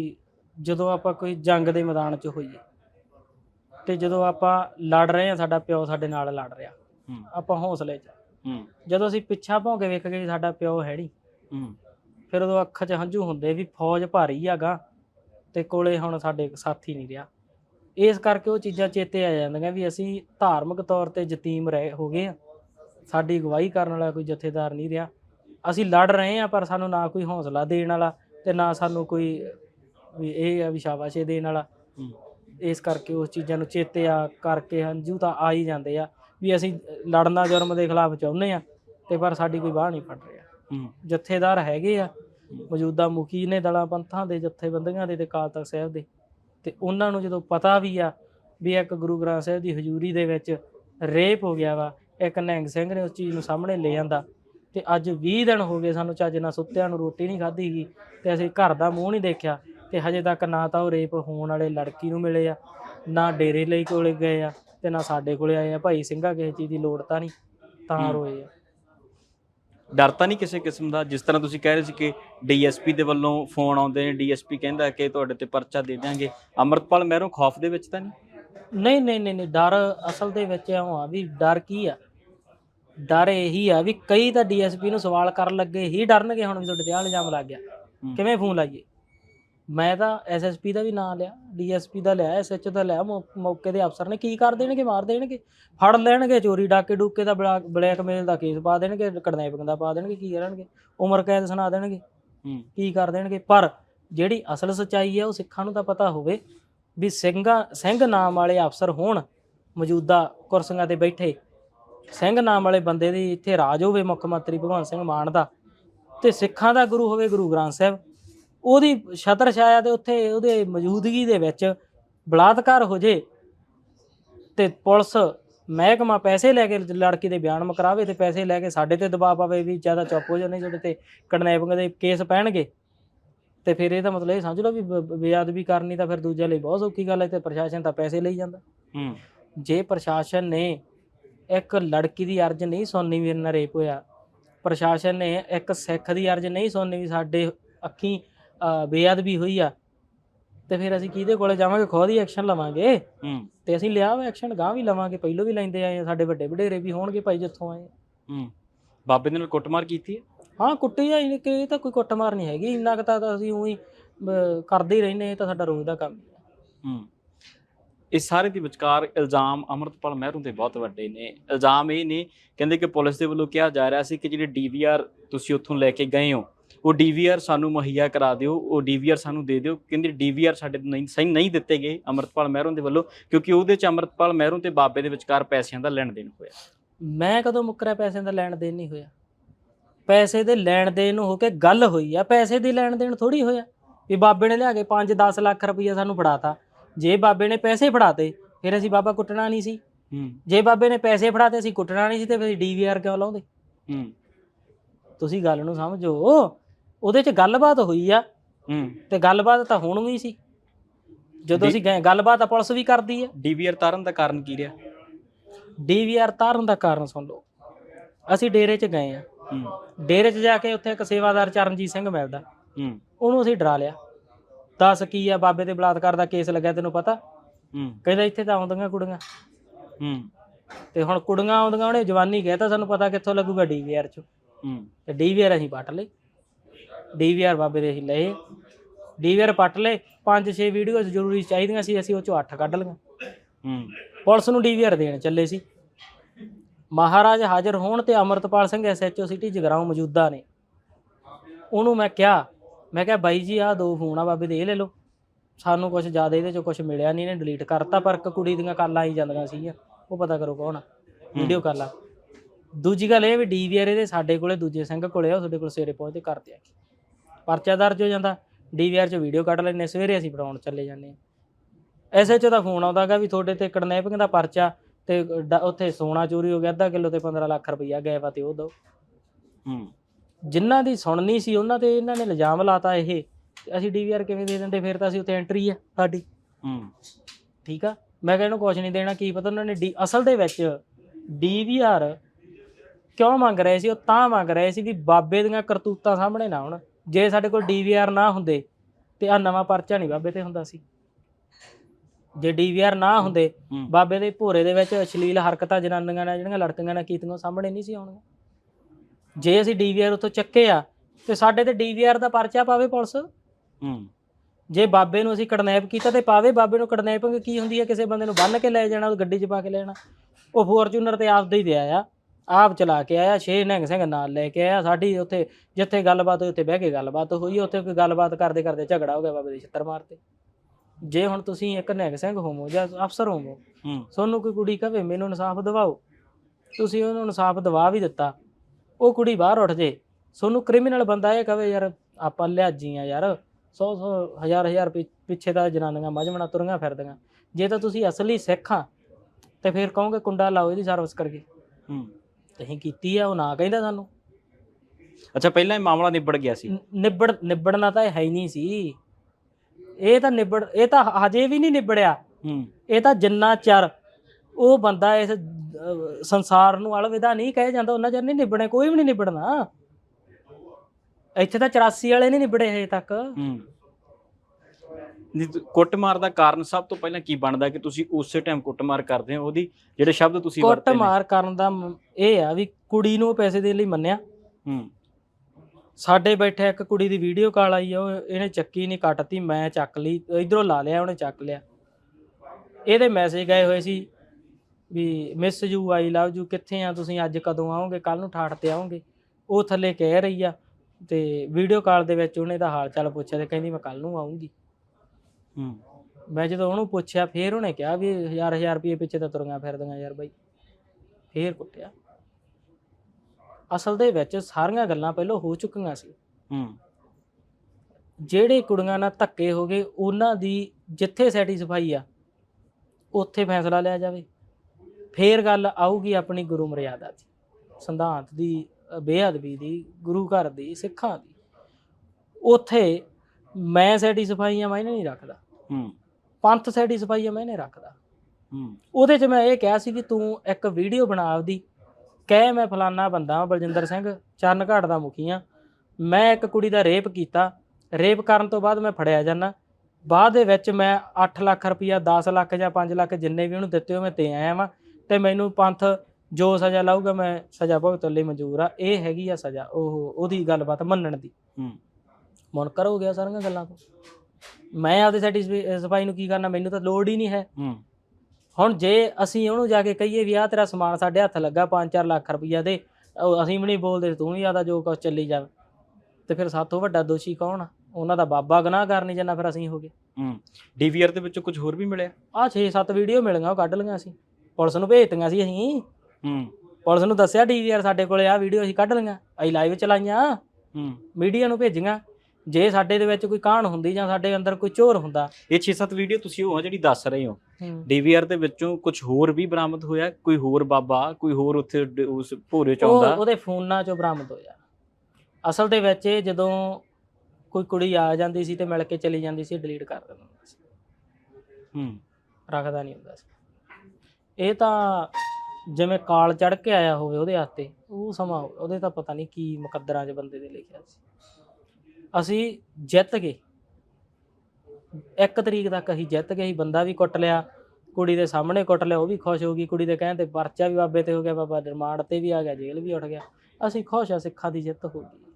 ਜਦੋਂ ਆਪਾਂ ਕੋਈ ਜੰਗ ਦੇ ਮੈਦਾਨ 'ਚ ਹੋਈਏ ਤੇ ਜਦੋਂ ਆਪਾਂ ਲੜ ਰਹੇ ਆ ਸਾਡਾ ਪਿਓ ਸਾਡੇ ਨਾਲ ਲੜ ਰਿਹਾ ਆਪਾਂ ਹੌਸਲੇ 'ਚ ਜਦੋਂ ਅਸੀਂ ਪਿੱਛਾ ਭੌਂ ਕੇ ਵੇਖ ਵੀ ਸਾਡਾ ਪਿਓ ਹੈ ਨਹੀਂ ਫਿਰ ਉਦੋਂ ਅੱਖਾਂ 'ਚ ਹੰਝੂ ਹੁੰਦੇ ਵੀ ਫੌਜ ਭਾਰੀ ਹੈਗਾ ਤੇ ਕੋਲੇ ਹੁਣ ਸਾਡੇ ਸਾਥੀ ਨਹੀਂ ਰਿਹਾ। ਇਸ ਕਰਕੇ ਉਹ ਚੀਜ਼ਾਂ ਚੇਤੇ ਆ ਜਾਂਦੀਆਂ ਵੀ ਅਸੀਂ ਧਾਰਮਿਕ ਤੌਰ ਤੇ ਯਤੀਮ ਰਹੇ ਹੋ ਗਏ ਆ ਸਾਡੀ ਅਗਵਾਈ ਕਰਨ ਵਾਲਾ ਕੋਈ ਜਥੇਦਾਰ ਨਹੀਂ ਰਿਹਾ। ਅਸੀਂ ਲੜ ਰਹੇ ਆ ਪਰ ਸਾਨੂੰ ਨਾ ਕੋਈ ਹੌਸਲਾ ਦੇਣ ਵਾਲਾ ਤੇ ਨਾ ਸਾਨੂੰ ਕੋਈ ਵੀ ਇਹ ਆ ਵੀ ਸ਼ਾਬਾਸ਼ੇ ਦੇਣ ਵਾਲਾ। ਇਸ ਕਰਕੇ ਉਸ ਚੀਜ਼ਾਂ ਨੂੰ ਚੇਤੇ ਆ ਕਰਕੇ ਹੰਝੂ ਤਾਂ ਆ ਹੀ ਜਾਂਦੇ ਆ ਵੀ ਅਸੀਂ ਲੜਨਾ ਜੁਰਮ ਦੇ ਖਿਲਾਫ ਚਾਹੁੰਦੇ ਆ ਤੇ ਪਰ ਸਾਡੀ ਕੋਈ ਬਾਹ ਨਹੀਂ ਫੜ ਰਿਹਾ। ਜਥੇਦਾਰ ਹੈਗੇ ਆ ਮੌਜੂਦਾ ਮੁਖੀ ਨੇ ਦਲਾਂ ਪੰਥਾਂ ਦੇ ਜਥੇਬੰਦੀਆਂ ਦੇ ਤੇ ਅਕਾਲ ਤਖਤ ਸਾਹਿਬ ਦੇ। ਤੇ ਉਹਨਾਂ ਨੂੰ ਜਦੋਂ ਪਤਾ ਵੀ ਆ ਵੀ ਇੱਕ ਗੁਰੂ ਗ੍ਰੰਥ ਸਾਹਿਬ ਦੀ ਹਜ਼ੂਰੀ ਦੇ ਵਿੱਚ ਰੇਪ ਹੋ ਗਿਆ ਵਾ ਇੱਕ ਨਿਹੰਗ ਸਿੰਘ ਨੇ ਉਸ ਚੀਜ਼ ਨੂੰ ਸਾਹਮਣੇ ਲੈ ਜਾਂਦਾ ਤੇ ਅੱਜ 20 ਦਿਨ ਹੋ ਗਏ ਸਾਨੂੰ ਚੱਜ ਨਾਲ ਸੁੱਤਿਆਂ ਨੂੰ ਰੋਟੀ ਨਹੀਂ ਖਾਧੀ ਗਈ ਤੇ ਅਸੀਂ ਘਰ ਦਾ ਮੂੰਹ ਨਹੀਂ ਦੇਖਿਆ ਤੇ ਹਜੇ ਤੱਕ ਨਾ ਤਾਂ ਉਹ ਰੇਪ ਹੋਣ ਵਾਲੇ ਲੜਕੀ ਨੂੰ ਮਿਲੇ ਆ ਨਾ ਡੇਰੇ ਲਈ ਕੋਲੇ ਗਏ ਆ ਤੇ ਨਾ ਸਾਡੇ ਕੋਲੇ ਆਏ ਆ ਭਾਈ ਸਿੰਘਾ ਕਿਸੇ ਚੀਜ਼ ਦੀ ਲੋੜ ਤਾਂ ਨਹੀਂ ਤਾਂ। ਰੋਏ ਆ ਡਰ ਤਾਂ ਨਹੀਂ ਕਿਸੇ ਕਿਸਮ ਦਾ? ਜਿਸ ਤਰ੍ਹਾਂ ਤੁਸੀਂ ਕਹਿ ਰਹੇ ਸੀ ਕਿ ਡੀਐਸਪੀ ਦੇ ਵੱਲੋਂ ਫੋਨ ਆਉਂਦੇ ਨੇ ਡੀਐਸਪੀ ਕਹਿੰਦਾ ਕਿ ਤੁਹਾਡੇ ਤੇ ਪਰਚਾ ਦੇ ਦਿਆਂਗੇ। ਅਮਰਤਪਾਲ ਮਹਿਰੋਂ ਖੌਫ ਦੇ ਵਿੱਚ ਤਾਂ ਨਹੀਂ? ਨਹੀਂ ਨਹੀਂ ਨਹੀਂ ਡਰ ਅਸਲ ਦੇ ਵਿੱਚ ਇਉਂ ਆ ਵੀ ਡਰ ਕੀ ਆ? ਡਰ ਇਹੀ ਆ ਵੀ ਕਈ ਤਾਂ ਡੀਐਸਪੀ ਨੂੰ ਸਵਾਲ ਕਰਨ ਲੱਗੇ ਹੀ ਡਰਨਗੇ ਹੁਣ ਵੀ ਤੁਹਾਡੇ ਤੇ ਇਲਜ਼ਾਮ ਲੱਗ ਗਿਆ। ਕਿਵੇਂ ਫੋਨ ਲਾਈਏ? ਮੈਂ ਤਾਂ ਐਸਐਸਪੀ ਦਾ ਵੀ ਨਾਂ ਲਿਆ ਡੀਐਸਪੀ ਦਾ ਲਿਆ ਐਸਐਚ ਦਾ ਲਿਆ ਮੌਕੇ ਦੇ ਅਫਸਰ ਨੇ। ਕੀ ਕਰ ਦੇਣਗੇ? ਮਾਰ ਦੇਣਗੇ? ਫੜ ਲੈਣਗੇ ਚੋਰੀ ਡਾਕੇ ਡੂਕੇ ਦਾ ਬਲੈਕਮੇਲ ਦਾ ਕੇਸ ਪਾ ਦੇਣਗੇ ਕਿਡਨੈਪਿੰਗ ਦਾ ਪਾ ਦੇਣਗੇ ਕੀ ਕਰਨਗੇ? ਉਮਰ ਕੈਦ ਸੁਣਾ ਦੇਣਗੇ। ਹੂੰ। ਕੀ ਕਰ ਦੇਣਗੇ? ਪਰ ਜਿਹੜੀ ਅਸਲ ਸਚਾਈ ਹੈ ਉਹ ਸਿੱਖਾਂ ਨੂੰ ਤਾਂ ਪਤਾ ਹੋਵੇ ਵੀ ਸਿੰਘਾਂ ਸਿੰਘ ਨਾਮ ਵਾਲੇ ਅਫਸਰ ਹੋਣ ਮੌਜੂਦਾ ਕੁਰਸੀਆਂ ਤੇ ਬੈਠੇ। ਸਿੰਘ ਨਾਮ ਵਾਲੇ ਬੰਦੇ ਦੀ ਇੱਥੇ ਰਾਜ ਹੋਵੇ ਮੁੱਖ ਮੰਤਰੀ ਭਗਵੰਤ ਸਿੰਘ ਮਾਨ ਦਾ ਤੇ ਸਿੱਖਾਂ ਦਾ ਗੁਰੂ ਹੋਵੇ ਗੁਰੂ ਗ੍ਰੰਥ ਸਾਹਿਬ। ਉਹਦੀ ਛਤਰ ਛਾਇਆ ਤੇ ਉੱਥੇ ਉਹਦੇ ਮੌਜੂਦਗੀ ਦੇ ਵਿੱਚ ਬਲਾਤਕਾਰ ਹੋ ਜੇ ਤੇ ਪੁਲਿਸ ਮਹਿਕਮਾ ਪੈਸੇ ਲੈ ਕੇ ਲੜਕੀ ਦੇ ਬਿਆਨ ਮਕਰਾਵੇ ਤੇ ਪੈਸੇ ਲੈ ਕੇ ਸਾਡੇ ਤੇ ਦਬਾਅ ਪਾਵੇ ਵੀ ਜ਼ਿਆਦਾ ਚੁੱਪ ਹੋ ਜਾਂਦੇ ਤੁਹਾਡੇ ਤੇ ਕਿਡਨੈਪਿੰਗ ਦੇ ਕੇਸ ਪੈਣਗੇ। ਤੇ ਫਿਰ ਇਹ ਤਾਂ ਮਤਲਬ ਇਹ ਸਮਝ ਲਓ ਵੀ ਬੇਅਦਬੀ ਕਰਨੀ ਤਾਂ ਫਿਰ ਦੂਜੇ ਲਈ ਬਹੁਤ ਔਖੀ ਗੱਲ ਹੈ ਤੇ ਪ੍ਰਸ਼ਾਸਨ ਤਾਂ ਪੈਸੇ ਲਈ ਜਾਂਦਾ। ਹੂੰ। ਜੇ ਪ੍ਰਸ਼ਾਸਨ ਨੇ ਇੱਕ ਲੜਕੀ ਦੀ ਅਰਜ਼ ਨਹੀਂ ਸੁਣਨੀ ਵੀ ਇਹਨਾਂ ਰੇਪ ਹੋਇਆ ਪ੍ਰਸ਼ਾਸਨ ਨੇ ਇੱਕ ਸਿੱਖ ਦੀ ਅਰਜ਼ ਨਹੀਂ ਸੁਣਨੀ ਵੀ ਸਾਡੇ ਅੱਖੀਂ ਅ, ਬੇਅਦਬੀ ਹੋਈ ਆ। ਤੇ ਫਿਰ ਅਸੀਂ ਕਿਹਦੇ ਕੋਲੇ ਜਾਵਾਂਗੇ? ਖੁਦ ਹੀ ਐਕਸ਼ਨ ਲਵਾਂਗੇ। ਹੂੰ। ਤੇ ਅਸੀਂ ਲਿਆ ਵਾ ਐਕਸ਼ਨ ਗਾਂ ਵੀ ਲਵਾਂਗੇ। ਪਹਿਲੋਂ ਵੀ ਲੈਂਦੇ ਆਏ ਆ ਸਾਡੇ ਵੱਡੇ ਵਡੇਰੇ ਵੀ ਹੋਣਗੇ ਭਾਈ ਜਿੱਥੋਂ ਆਏ ਆ। ਹੂੰ। ਬਾਬੇ ਦੇ ਨਾਲ ਕੁੱਟਮਾਰ ਕੀਤੀ ਹੈ ਹਾਂ ਕੁੱਟੀ ਆ ਇਹ ਕਿ ਇਹ ਤਾਂ ਕੋਈ ਕੁੱਟਮਾਰ ਨਹੀਂ ਹੈਗੀ। ਇੰਨਾ ਕੁ ਤਾਂ ਅਸੀਂ ਉਹੀ ਕਰਦੇ ਹੀ ਰਹਿੰਦੇ ਇਹ ਤਾਂ ਸਾਡਾ ਰੋਜ਼ ਦਾ ਕੰਮ ਹੈ ਹੂੰ। ਇਸ ਸਾਰੇ ਦੇ ਵਿਚਕਾਰ ਇਲਜ਼ਾਮ ਅਮਰਤਪਾਲ ਮਹਿਰੂ ਦੇ ਬਹੁਤ ਵੱਡੇ ਨੇ। ਇਲਜ਼ਾਮ ਇਹ ਨੇ ਕਹਿੰਦੇ ਕਿ ਪੁਲਿਸ ਦੇ ਵੱਲੋਂ ਕਿਹਾ ਜਾ ਰਿਹਾ ਸੀ ਕਿ ਜਿਹੜੇ ਡੀਵੀਆਰ ਤੁਸੀਂ ਉੱਥੋਂ ਲੈ ਕੇ ਗਏ ਹੋ ਉਹ ਡੀਵੀਆਰ ਸਾਨੂੰ ਮੁਹੱਈਆ ਕਰਾ ਦਿਓ ਉਹ ਡੀਵੀਆਰ ਸਾਨੂੰ ਦੇ ਦਿਓ। ਕਹਿੰਦੇ ਡੀਵੀਆਰ ਸਾਡੇ ਨਹੀਂ ਸਹੀ ਨਹੀਂ ਦਿੱਤੇ ਗਏ ਅਮਰਤਪਾਲ ਮਹਿਰੂ ਦੇ ਵੱਲੋਂ ਕਿਉਂਕਿ ਉਹਦੇ ਚ ਅਮਰਤਪਾਲ ਮਹਿਰੂ ਤੇ ਬਾਬੇ ਦੇ ਵਿਚਕਾਰ ਪੈਸਿਆਂ ਦਾ ਲੈਣ ਦੇਣ ਹੋਇਆ। ਮੈਂ ਕਦੋਂ ਮੁੱਕਰਿਆ ਪੈਸਿਆਂ ਦਾ ਲੈਣ ਦੇਣ ਨਹੀਂ ਹੋਇਆ? ਪੈਸੇ ਦੇ ਲੈਣ ਦੇਣ ਨੂੰ ਹੋ ਕੇ ਗੱਲ ਹੋਈ ਆ ਪੈਸੇ ਦੀ ਲੈਣ ਦੇਣ ਥੋੜੀ ਹੋਇਆ। ਵੀ ਬਾਬੇ ਨੇ ਲਿਆ ਕੇ 5-10 ਲੱਖ ਰੁਪਈਆ ਸਾਨੂੰ ਫੜਾਤਾ। ਜੇ ਬਾਬੇ ਨੇ ਪੈਸੇ ਫੜਾਤੇ ਫਿਰ ਅਸੀਂ ਬਾਬਾ ਕੁੱਟਣਾ ਨਹੀਂ ਸੀ। ਜੇ ਬਾਬੇ ਨੇ ਪੈਸੇ ਫੜਾਤੇ ਅਸੀਂ ਕੁੱਟਣਾ ਨਹੀਂ ਸੀ ਤੇ ਫਿਰ ਡੀਵੀਆਰ ਕਿਉਂ ਲਾਉਂਦੇ? ਤੁਸੀਂ ਗੱਲ ਨੂੰ ਸਮਝੋ। ਉਹਦੇ 'ਚ ਗੱਲਬਾਤ ਹੋਈ ਆ। ਹੂੰ। ਤੇ ਗੱਲਬਾਤ ਤਾਂ ਹੁਣ ਵੀ ਸੀ। ਜਦੋਂ ਅਸੀਂ ਗਏ ਗੱਲਬਾਤ ਤਾਂ ਪੁਲਿਸ ਵੀ ਕਰਦੀ ਆ। ਡੀਵੀਆਰ ਤਾਰਨ ਦਾ ਕਾਰਨ ਕੀ ਰਿਹਾ? ਡੀਵੀਆਰ ਤਾਰਨ ਦਾ ਕਾਰਨ ਸੁਣ ਲਓ। ਅਸੀਂ ਡੇਰੇ 'ਚ ਗਏ ਆ। ਹੂੰ। ਡੇਰੇ 'ਚ ਜਾ ਕੇ ਉੱਥੇ ਇੱਕ ਸੇਵਾਦਾਰ ਚਰਨਜੀਤ ਸਿੰਘ ਮਿਲਦਾ। ਹੂੰ। ਉਹਨੂੰ ਅਸੀਂ ਡਰਾ ਲਿਆ। ਦੱਸ ਕੀ ਆ ਬਾਬੇ ਤੇ ਬਲਾਤਕਾਰ ਦਾ ਕੇਸ ਲੱਗਿਆ ਤੈਨੂੰ ਪਤਾ? ਹੂੰ। ਕਹਿੰਦਾ ਇੱਥੇ ਤਾਂ ਆਉਂਦੀਆਂ ਕੁੜੀਆਂ। ਹੂੰ। ਤੇ ਹੁਣ ਕੁੜੀਆਂ ਆਉਂਦੀਆਂ ਉਹਨੇ ਜਵਾਨੀ ਕਹਿਤਾ ਸਾਨੂੰ ਪਤਾ ਕਿੱਥੋਂ ਲੱਗੂਗਾ ਡੀਵੀਆਰ 'ਚ। ਹੂੰ। ਤੇ ਡੀਵੀਆਰ ਅਸੀਂ ਪੱਟ ਲਈ। ਡੀਵੀਆਰ ਬਾਬੇ ਦੇ ਅਸੀਂ ਲਏ। ਡੀਵੀਆਰ ਪੱਟ ਲਏ। ਪੰਜ ਛੇ ਵੀਡੀਓਜ਼ ਜ਼ਰੂਰੀ ਚਾਹੀਦੀਆਂ ਸੀ ਅਸੀਂ ਉਹ ਚੋਂ ਅੱਠ ਕੱਢ ਲਈਆਂ। ਹੂੰ। ਪੁਲਿਸ ਨੂੰ ਡੀਵੀਆਰ ਦੇਣ ਚੱਲੇ ਸੀ। ਮਹਾਰਾਜ ਹਾਜ਼ਰ ਹੋਣ ਤੇ ਅਮਰਤਪਾਲ ਸਿੰਘ ਐਸਐਚਓ ਸਿਟੀ ਜਗਰਾਉਂ ਮੌਜੂਦਾ ਨੇ। ਉਹਨੂੰ ਮੈਂ ਕਿਹਾ ਮੈਂ ਕਿਹਾ ਬਾਈ ਜੀ ਆਹ ਦੋ ਫੋਨ ਆ ਬਾਬੇ ਦੇ ਇਹ ਲੈ ਲਓ। ਸਾਨੂੰ ਕੁਝ ਜ਼ਿਆਦਾ ਇਹਦੇ ਚੋਂ ਕੁਝ ਮਿਲਿਆ ਨਹੀਂ ਇਹਨੇ ਡਿਲੀਟ ਕਰਤਾ ਪਰ ਇੱਕ ਕੁੜੀ ਦੀਆਂ ਕਾਲਾਂ ਆਈ ਜਾਂਦੀਆਂ ਸੀਗੀਆਂ। ਉਹ ਪਤਾ ਕਰੋ ਕੌਣ ਆ। ਵੀਡੀਓ ਕਾਲਾਂ। ਦੂਜੀ ਗੱਲ ਇਹ ਵੀ ਡੀਵੀਆਰ ਇਹਦੇ ਸਾਡੇ ਕੋਲੇ ਦੂਜੇ ਸਿੰਘ ਕੋਲੇ ਆ ਉਹ ਤੁਹਾਡੇ ਕੋਲ ਸਵੇਰੇ ਪਹੁੰਚਦੇ ਕਰਦੇ ਆ ਪਰਚਾ ਦਰਜ ਹੋ ਜਾਂਦਾ ਡੀਵੀਆਰ 'ਚ ਵੀਡੀਓ ਕੱਢ ਲੈਂਦੇ ਸਵੇਰੇ ਅਸੀਂ ਬਣਾਉਣ ਚੱਲੇ ਜਾਂਦੇ ਆ ਐਸਐਚਓ ਦਾ ਫੋਨ ਆਉਂਦਾਗਾ ਵੀ ਤੁਹਾਡੇ ਤੇ ਕਿਡਨੈਪਿੰਗ ਦਾ ਪਰਚਾ ਤੇ ਡ- ਉੱਥੇ ਸੋਨਾ ਚੋਰੀ ਹੋ ਗਿਆ ਅੱਧਾ ਕਿਲੋ ਤੇ 15 ਲੱਖ ਰੁਪਈਆ ਗਏ ਵਾ ਤੇ ਉਹ ਦੋ। ਹੂੰ। ਜਿਨ੍ਹਾਂ ਦੀ ਸੁਣਨੀ ਸੀ ਉਹਨਾਂ ਤੇ ਇਹਨਾਂ ਨੇ ਇਲਜ਼ਾਮ ਲਾਤਾ ਇਹ ਤੇ ਅਸੀਂ ਡੀਵੀਆਰ ਕਿਵੇਂ ਦੇ ਦਿੰਦੇ ਫਿਰ ਤਾਂ ਅਸੀਂ ਉੱਥੇ ਐਂਟਰੀ ਆ ਸਾਡੀ। ਹੂੰ। ਠੀਕ ਆ? ਮੈਂ ਕਿਹਾ ਇਹਨੂੰ ਕੁਝ ਨਹੀਂ ਦੇਣਾ ਕੀ ਪਤਾ ਉਹਨਾਂ ਨੇ ਡੀ ਅਸਲ ਦੇ ਵਿੱਚ ਡੀਵੀਆਰ ਕਿਉਂ ਮੰਗ ਰਹੇ ਸੀ ਉਹ ਤਾਂ ਮੰਗ ਰਹੇ ਸੀ ਵੀ ਬਾਬੇ ਦੀਆਂ ਕਰਤੂਤਾਂ ਸਾਹਮਣੇ ਨਾ ਆਉਣ। ਜੇ ਸਾਡੇ ਕੋਲ ਡੀਵੀਆਰ ਨਾ ਹੁੰਦੇ ਤੇ ਆ ਨਵਾਂ ਪਰਚਾ ਨਹੀਂ ਬਾਬੇ ਤੇ ਹੁੰਦਾ ਸੀ। ਜੇ ਡੀਵੀਆਰ ਨਾ ਹੁੰਦੇ ਬਾਬੇ ਦੇ ਭੋਰੇ ਦੇ ਵਿੱਚ ਅਸ਼ਲੀਲ ਹਰਕਤਾਂ ਜਨਾਨੀਆਂ ਨਾਲ ਜਿਹੜੀਆਂ ਲੜਕੀਆਂ ਨਾਲ ਕੀਤੀਆਂ ਸਾਹਮਣੇ ਨਹੀਂ ਸੀ ਆਉਣੀਆਂ। ਜੇ ਅਸੀਂ ਡੀਵੀਆਰ ਉੱਥੋਂ ਚੱਕੇ ਆ ਤੇ ਸਾਡੇ ਤੇ ਡੀਵੀਆਰ ਦਾ ਪਰਚਾ ਪਾਵੇ ਪੁਲਿਸ? ਹੂੰ। ਜੇ ਬਾਬੇ ਨੂੰ ਅਸੀਂ ਕਿਡਨੈਪ ਕੀਤਾ ਤੇ ਪਾਵੇ ਬਾਬੇ ਨੂੰ ਕਿਡਨੈਪਿੰਗ ਕੀ ਹੁੰਦੀ ਹੈ ਕਿਸੇ ਬੰਦੇ ਨੂੰ ਬੰਨ ਕੇ ਲੈ ਜਾਣਾ ਉਹ ਗੱਡੀ 'ਚ ਪਾ ਕੇ ਲੈ ਜਾਣਾ। ਉਹ ਫੋਰਚੂਨਰ ਤੇ ਆਪਦਾ ਹੀ ਦੇ ਆਇਆ ਆਪ ਚਲਾ ਕੇ ਆਇਆ ਛੇ ਨਿਹੰਗ ਸਿੰਘ ਨਾਲ ਲੈ ਕੇ ਆਇਆ ਸਾਡੀ ਉੱਥੇ ਜਿੱਥੇ ਗੱਲਬਾਤ ਹੋਈ ਉੱਥੇ ਬਹਿ ਕੇ ਗੱਲਬਾਤ ਹੋਈ ਉੱਥੇ ਕੋਈ ਗੱਲਬਾਤ ਕਰਦੇ ਕਰਦੇ ਝਗੜਾ ਹੋ ਗਿਆ ਬਾਬੇ ਦੇ ਛਿੱਤਰ ਮਾਰਤੇ ਜੇ ਹੁਣ ਤੁਸੀਂ ਇੱਕ ਨਿਹੰਗ ਸਿੰਘ ਹੋਵੋ ਜਾਂ ਅਫਸਰ ਹੋਵੋ ਹੂੰ। ਤੁਹਾਨੂੰ ਕੋਈ ਕੁੜੀ ਕਹੇ ਮੈਨੂੰ ਇਨਸਾਫ ਦਿਵਾਓ। ਤੁਸੀਂ ਉਹਨੂੰ ਇਨਸਾਫ ਦਿਵਾ ਵੀ ਦਿੱਤਾ ਉਹ ਕੁੜੀ ਬਾਹਰ ਉੱਠ ਜੇ ਤੁਹਾਨੂੰ ਕ੍ਰਿਮੀਨਲ ਬੰਦਾ ਇਹ ਕਹੇ ਯਾਰ ਆਪਾਂ ਲਿਆਜੀ ਆ ਯਾਰ 100 100 ਹਜ਼ਾਰ ਹਜ਼ਾਰ ਪਿੱਛੇ ਤਾਂ ਜਨਾਨੀਆਂ ਮਜਮਣਾ ਤੁਰੀਆਂ ਫਿਰਦੀਆਂ। ਜੇ ਤਾਂ ਤੁਸੀਂ ਅਸਲੀ ਸਿੱਖ ਆ ਤੇ ਫਿਰ ਕਹੋਗੇ ਕੁੰਡਾ ਲਾਓ ਇਹਦੀ ਸਰਵਿਸ ਕਰਕੇ। ਹੂੰ। ਤੁਸੀਂ ਕੀਤੀ ਆ ਉਹ ਨਾ ਕਹਿੰਦਾ ਸਾਨੂੰ। ਅੱਛਾ ਪਹਿਲਾਂ ਇਹ ਮਾਮਲਾ ਨਿਬੜ ਗਿਆ ਸੀ। ਨ- ਨਿਬੜ ਨਿਬੜਨਾ ਤਾਂ ਇਹ ਹੈ ਹੀ ਨਹੀਂ ਸੀ। ਇਹ ਤਾਂ ਨਿਬੜ ਇਹ ਤਾਂ ਹਜੇ ਵੀ ਨਹੀਂ ਨਿਬੜਿਆ। ਹੂੰ। ਇਹ ਤਾਂ ਜਿੰਨਾ ਚਿਰ ਉਹ ਬੰਦਾ ਇਸ ਅਹ, ਸੰਸਾਰ ਨੂੰ ਅਲਵਿਦਾ ਨਹੀਂ ਕਹੇ ਜਾਂਦਾ ਉਹਨਾਂ ਚਿਰ ਨਹੀਂ ਨਿਬੜਨੇ ਕੋਈ ਵੀ ਨਹੀਂ ਨਿਬੜਨਾ। ਇੱਥੇ ਤਾਂ 84 ਵਾਲੇ ਨਹੀਂ ਨਿਬੜੇ ਹਜੇ ਤੱਕ। ਹੂੰ। ਕੁੱਟਮਾਰ ਦਾ ਕਾਰਨ ਸਭ ਤੋਂ ਪਹਿਲਾਂ ਕੀ ਬਣਦਾ ਕਿ ਤੁਸੀਂ ਉਸੇ ਟਾਈਮ ਕੁੱਟਮਾਰ ਕਰਦੇ ਹੋ ਉਹਦੀ ਜਿਹੜੇ ਸ਼ਬਦ ਤੁਸੀਂ ਵਰਤੇ ਨੇ? ਮਾਰ ਕਰਨ ਦਾ ਮ- ਇਹ ਆ ਵੀ ਕੁੜੀ ਨੂੰ ਪੈਸੇ ਦੇਣ ਲਈ ਮੰਨਿਆ। ਹੂੰ। ਸਾਡੇ ਬੈਠੇ ਇੱਕ ਕੁੜੀ ਦੀ ਵੀਡੀਓ ਕਾਲ ਆਈ ਆ ਉਹ ਇਹਨੇ ਚੱਕੀ ਨਹੀਂ ਕੱਟਤੀ ਮੈਂ ਚੱਕ ਲਈ ਇਧਰੋਂ ਲਾ ਲਿਆ ਉਹਨੇ ਚੱਕ ਲਿਆ। ਇਹਦੇ ਮੈਸੇਜ ਗਏ ਹੋਏ ਸੀ ਵੀ miss you I love you ਕਿੱਥੇ ਆ ਤੁਸੀਂ ਅੱਜ ਕਦੋਂ ਆਓਗੇ? ਕੱਲ ਨੂੰ ਠਾਠ ਤੇ ਆਓਗੇ? ਉਹ ਥੱਲੇ ਕਹਿ ਰਹੀ ਆ ਤੇ ਵੀਡੀਓ ਕਾਲ ਦੇ ਵਿੱਚ ਉਹਨੇ ਦਾ ਹਾਲ ਚਾਲ ਪੁੱਛਿਆ ਤੇ ਕਹਿੰਦੀ ਮੈਂ ਕੱਲ ਨੂੰ ਆਉਂਗੀ। ਹੂੰ। ਮੈਂ ਜਦੋਂ ਉਹਨੂੰ ਪੁੱਛਿਆ ਫੇਰ ਉਹਨੇ ਕਿਹਾ ਵੀ ਹਜ਼ਾਰ ਹਜ਼ਾਰ ਰੁਪਏ ਪਿੱਛੇ ਤਾਂ ਤੁਰੀਆਂ ਫਿਰਦੀਆਂ ਯਾਰ ਬਾਈ। ਫੇਰ ਕੁੱਟਿਆ। ਅਸਲ ਦੇ ਵਿੱਚ ਸਾਰੀਆਂ ਗੱਲਾਂ ਪਹਿਲਾਂ ਹੋ ਚੁੱਕੀਆਂ ਸੀ। ਹੂੰ। ਜਿਹੜੇ ਕੁੜੀਆਂ ਨਾਲ ਧੱਕੇ ਹੋ ਗਏ ਉਹਨਾਂ ਦੀ ਜਿੱਥੇ ਸੈਟੀਸਫਾਈ ਆ ਉੱਥੇ ਫੈਸਲਾ ਲਿਆ ਜਾਵੇ। ਫੇਰ ਗੱਲ ਆਊਗੀ ਆਪਣੀ ਗੁਰੂ ਮਰਿਆਦਾ ਦੀ ਸੰਧਾਂਤ ਦੀ ਬੇਅਦਬੀ ਦੀ ਗੁਰੂ ਘਰ ਦੀ ਸਿੱਖਾਂ ਦੀ। ਉੱਥੇ ਮੈਂ ਸੈਟੀਸਫਾਈ ਆ ਮੈਂ ਨਹੀਂ ਰੱਖਦਾ। ਹੂੰ। ਪੰਥ ਸੈਟੀਸਫਾਈ ਮੈਂ ਨਹੀਂ ਰੱਖਦਾ। ਹੂੰ। ਉਹਦੇ 'ਚ ਮੈਂ ਇਹ ਕਿਹਾ ਸੀ ਵੀ ਤੂੰ ਇੱਕ ਵੀਡੀਓ ਬਣਾ ਆਪਦੀ। ਕਹਿ ਮੈਂ ਫਲਾਨਾ ਬੰਦਾ ਵਾਂ, ਬਲਜਿੰਦਰ ਸਿੰਘ ਚਰਨ ਘਾਟ ਦਾ ਮੁਖੀ ਆ। ਮੈਂ ਇੱਕ ਕੁੜੀ ਦਾ ਰੇਪ ਕੀਤਾ। ਰੇਪ ਕਰਨ ਤੋਂ ਬਾਅਦ ਮੈਂ ਫੜਿਆ ਜਾਂਦਾ। ਬਾਅਦ ਦੇ ਵਿੱਚ ਮੈਂ 8 ਲੱਖ ਰੁਪਇਆ 10 ਲੱਖ ਜਾਂ 5 ਲੱਖ ਜਿੰਨੇ ਵੀ ਉਹਨੂੰ ਦਿੱਤੇ ਉਹ ਮੈਂ ਤੇ ਆਇਆ ਵਾਂ। ਤੇ ਮੈਨੂੰ ਪੰਥ ਜੋ ਸਜ਼ਾ ਲਾਊਗਾ ਮੈਂ ਸਜ਼ਾ ਭੁਗਤਣ ਲਈ ਮਨਜ਼ੂਰ ਆ। ਇਹ ਹੈਗੀ ਆ ਸਜ਼ਾ ਉਹ ਉਹਦੀ ਗੱਲਬਾਤ ਮੰਨਣ ਦੀ। ਹੂੰ। ਮੁਨਕਰ ਹੋ ਗਿਆ ਸਾਰੀਆਂ ਗੱਲਾਂ ਤੋਂ। ਮੈਂ ਆਪਦੇ ਸੈਟੀਸਫਾਈ ਨੂੰ ਕੀ ਕਰਨਾ ਮੈਨੂੰ ਤਾਂ ਲੋੜ ਹੀ ਨਹੀਂ ਹੈ। ਹੂੰ। ਹੁਣ ਜੇ ਅਸੀਂ ਉਹਨੂੰ ਜਾ ਕੇ ਕਹੀਏ ਵੀ ਆ ਤੇਰਾ ਸਮਾਨ ਸਾਡੇ ਹੱਥ ਲੱਗਾ 5-4 ਲੱਖ ਰੁਪਈਆ ਦੇ ਉਹ ਅਸੀਂ ਵੀ ਨਹੀਂ ਬੋਲਦੇ ਤੂੰ ਵੀ ਆਦਾ ਜੋ ਕੁਛ ਚੱਲੀ ਜਾਵੇ ਤੇ ਫਿਰ ਸਾਥੋਂ ਵੱਡਾ ਦੋਸ਼ੀ ਕੌਣ ਆ? ਉਹਨਾਂ ਦਾ ਬਾਬਾ ਗੁਨਾਹ ਕਰਨੀ ਜਨਾ ਫਿਰ ਅਸੀਂ ਹੋ ਗਏ। ਹੂੰ। ਡੀਵੀਆਰ ਦੇ ਵਿੱਚੋਂ ਕੁਝ ਹੋਰ ਵੀ ਮਿਲਿਆ? ਆ 6-7 ਵੀਡੀਓ ਮਿਲੀਆਂ ਉਹ ਕੱਢ ਲਈਆਂ ਅਸੀਂ। ਪੁਲਿਸ ਨੂੰ ਭੇਜਤੀਆਂ ਸੀ ਅਸੀਂ। ਹੂੰ। ਪੁਲਿਸ ਨੂੰ ਦੱਸਿਆ ਡੀਵੀਆਰ ਸਾਡੇ ਕੋਲੇ ਆ ਵੀਡੀਓ ਅਸੀਂ ਕੱਢ ਲਈਆਂ। ਅਸੀਂ ਲਾਈਵ ਚਲਾਈਆਂ। ਹੂੰ। ਮੀਡੀਆ ਨੂੰ ਭੇਜੀਆਂ। ਜੇ ਸਾਡੇ ਦੇ ਵਿੱਚ ਕੋਈ ਕਾਹਣ ਹੁੰਦੀ ਜਾਂ ਸਾਡੇ ਅੰਦਰ ਕੋਈ ਚੋਰ ਹੁੰਦਾ ਇਹ 6-7 ਵੀਡੀਓ ਤੁਸੀਂ ਉਹ ਆ ਜਿਹੜੀ ਦੱਸ ਰਹੇ ਹੋ। ਡੀਵੀਆਰ ਦੇ ਵਿੱਚੋਂ ਕੁਝ ਹੋਰ ਵੀ ਬਰਾਮਦ ਹੋਇਆ? ਕੋਈ ਹੋਰ ਬਾਬਾ ਕੋਈ ਹੋਰ ਉੱਥੇ ਉਸ ਭੋਰੇ ਚ ਆਉਂਦਾ? ਉਹਦੇ ਫੋਨਾਂ ਚੋਂ ਬਰਾਮਦ ਹੋਇਆ। ਅਸਲ ਦੇ ਵਿੱਚ ਇਹ ਜਦੋਂ ਕੋਈ ਕੁੜੀ ਆ ਜਾਂਦੀ ਸੀ ਤੇ ਮਿਲ ਕੇ ਚਲੀ ਜਾਂਦੀ ਸੀ ਡਿਲੀਟ ਕਰ ਦਿੰਦਾ ਹੁੰਦਾ ਸੀ। ਹੂੰ। ਰੱਖਦਾ ਨਹੀਂ ਹੁੰਦਾ ਸੀ। ਇਹ ਤਾਂ ਜਿਵੇਂ ਕਾਲ ਚੜ ਕੇ ਆਇਆ ਹੋਵੇ ਉਹਦੇ ਹੱਥੇ ਉਹ ਸਮਾਂ। ਉਹਦੇ ਤਾਂ ਪਤਾ ਨਹੀਂ ਕੀ ਮੁਕੱਦਰਾਂ 'ਚ ਬੰਦੇ ਦੇ ਲਿਖਿਆ ਸੀ। ਅਸੀਂ ਜਿੱਤ ਗਏ। ਇੱਕ ਤਰੀਕ ਤੱਕ ਅਸੀਂ ਜਿੱਤ ਗਏ ਸੀ ਬੰਦਾ ਵੀ ਕੁੱਟ ਲਿਆ ਕੁੜੀ ਦੇ ਸਾਹਮਣੇ ਕੁੱਟ ਲਿਆ ਉਹ ਵੀ ਖੁਸ਼ ਹੋ ਗਈ ਕੁੜੀ ਦੇ ਕਹਿਣ ਤੇ ਪਰਚਾ ਵੀ ਬਾਬੇ ਤੇ ਹੋ ਗਿਆ ਬਾਬਾ ਰਿਮਾਂਡ ਤੇ ਵੀ ਆ ਗਿਆ ਜੇਲ੍ਹ ਵੀ ਉੱਠ ਗਿਆ। ਅਸੀਂ ਖੁਸ਼ ਆ ਸਿੱਖਾਂ ਦੀ ਜਿੱਤ ਹੋ ਗਈ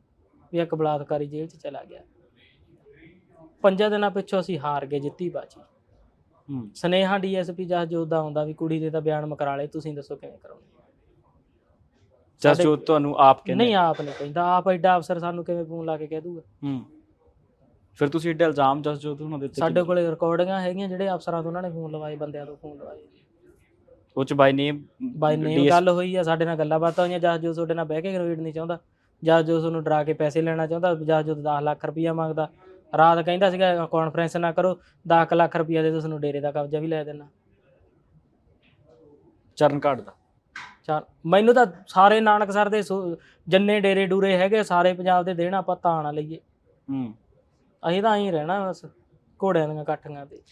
ਵੀ ਇੱਕ ਬਲਾਤਕਾਰੀ ਜੇਲ੍ਹ 'ਚ ਚਲਾ ਗਿਆ। ਪੰਜਾਂ ਦਿਨਾਂ ਪਿੱਛੋਂ ਅਸੀਂ ਹਾਰ ਗਏ ਜਿੱਤੀ ਬਾਜੀ। ਸਨੇਹਾ ਡੀਐਸਪੀ ਜਹਾਜ਼ ਦਾ ਆਉਂਦਾ ਵੀ ਕੁੜੀ ਦੇ ਤਾਂ ਬਿਆਨ ਮਕਰਾ ਲਏ ਤੁਸੀਂ ਦੱਸੋ ਕਿਵੇਂ ਕਰੋਗੇ ਸਾਡੇ- ਜੋ ਤੁਹਾਨੂੰ ਆਪ ਕਹਿੰਦੇ ਨਹੀਂ ਆਪ ਨਹੀਂ ਕਹਿੰਦਾ। ਆਪ ਐਡਾ ਅਫਸਰ ਸਾਨੂੰ ਕਿਵੇਂ ਫੋਨ ਲਾ ਕੇ ਕਹਿ ਦੂਗਾ? ਹੂੰ। ਫਿਰ ਤੁਸੀਂ ਏਡਾ ਇਲਜ਼ਾਮ ਜਸ ਜੋ ਉਹਨਾਂ ਦੇ ਉੱਤੇ ਸਾਡੇ ਕੋਲੇ ਰਿਕਾਰਡਿੰਗਾਂ ਹੈਗੀਆਂ ਜਿਹੜੇ ਅਫਸਰਾਂ ਤੋਂ ਉਹਨਾਂ ਨੇ ਫੋਨ ਲਵਾਏ ਬੰਦਿਆਂ ਤੋਂ ਫੋਨ ਲਵਾਏ। ਉਹ ਚ ਬਾਈ ਨੇਮ ਬਾਈ ਨੇਮ ਗੱਲ ਹੋਈ ਆ ਸਾਡੇ ਨਾਲ ਗੱਲਾਂ ਬਾਤਾਂ ਹੋਈਆਂ ਜਹਾਜ਼ ਜੋ ਤੁਹਾਡੇ ਨਾਲ ਬਹਿ ਕੇ ਗਰੇਡ ਨਹੀਂ ਚਾਹੁੰਦਾ। ਜਹਾਜ਼ ਜੋ ਤੁਹਾਨੂੰ ਡਰਾ ਕੇ ਪੈਸੇ ਲੈਣਾ ਚਾਹੁੰਦਾ ਜਹਾਜ਼ ਜੋ 10 ਲੱਖ ਰੁਪਈਆ ਮੰਗਦਾ। ਰਾਤ ਕਹਿੰਦਾ ਸੀਗਾ ਕਾਨਫਰੰਸ ਨਾ ਕਰੋ 10 ਲੱਖ ਰੁਪਈਆ ਦੇ ਤੁਹਾਨੂੰ ਡੇਰੇ ਦਾ ਕਬਜ਼ਾ ਵੀ ਲੈ ਦੇਣਾ। ਚਰਨ ਘਾਟ ਦਾ। ਚਾਰ ਮੈਨੂੰ ਤਾਂ ਸਾਰੇ ਨਾਨਕਸਰ ਦੇ ਸੋ- ਜਿੰਨੇ ਡੇਰੇ ਡੂਰੇ ਹੈਗੇ ਸਾਰੇ ਪੰਜਾਬ ਦੇ ਦੇਣਾ ਆਪਾਂ ਤਾਂ ਨਾ ਲਈਏ। ਹੂੰ। ਅਸੀਂ ਤਾਂ ਐਂ ਰਹਿਣਾ ਬਸ ਘੋੜਿਆਂ ਦੀਆਂ ਇਕੱਠੀਆਂ ਤੇ।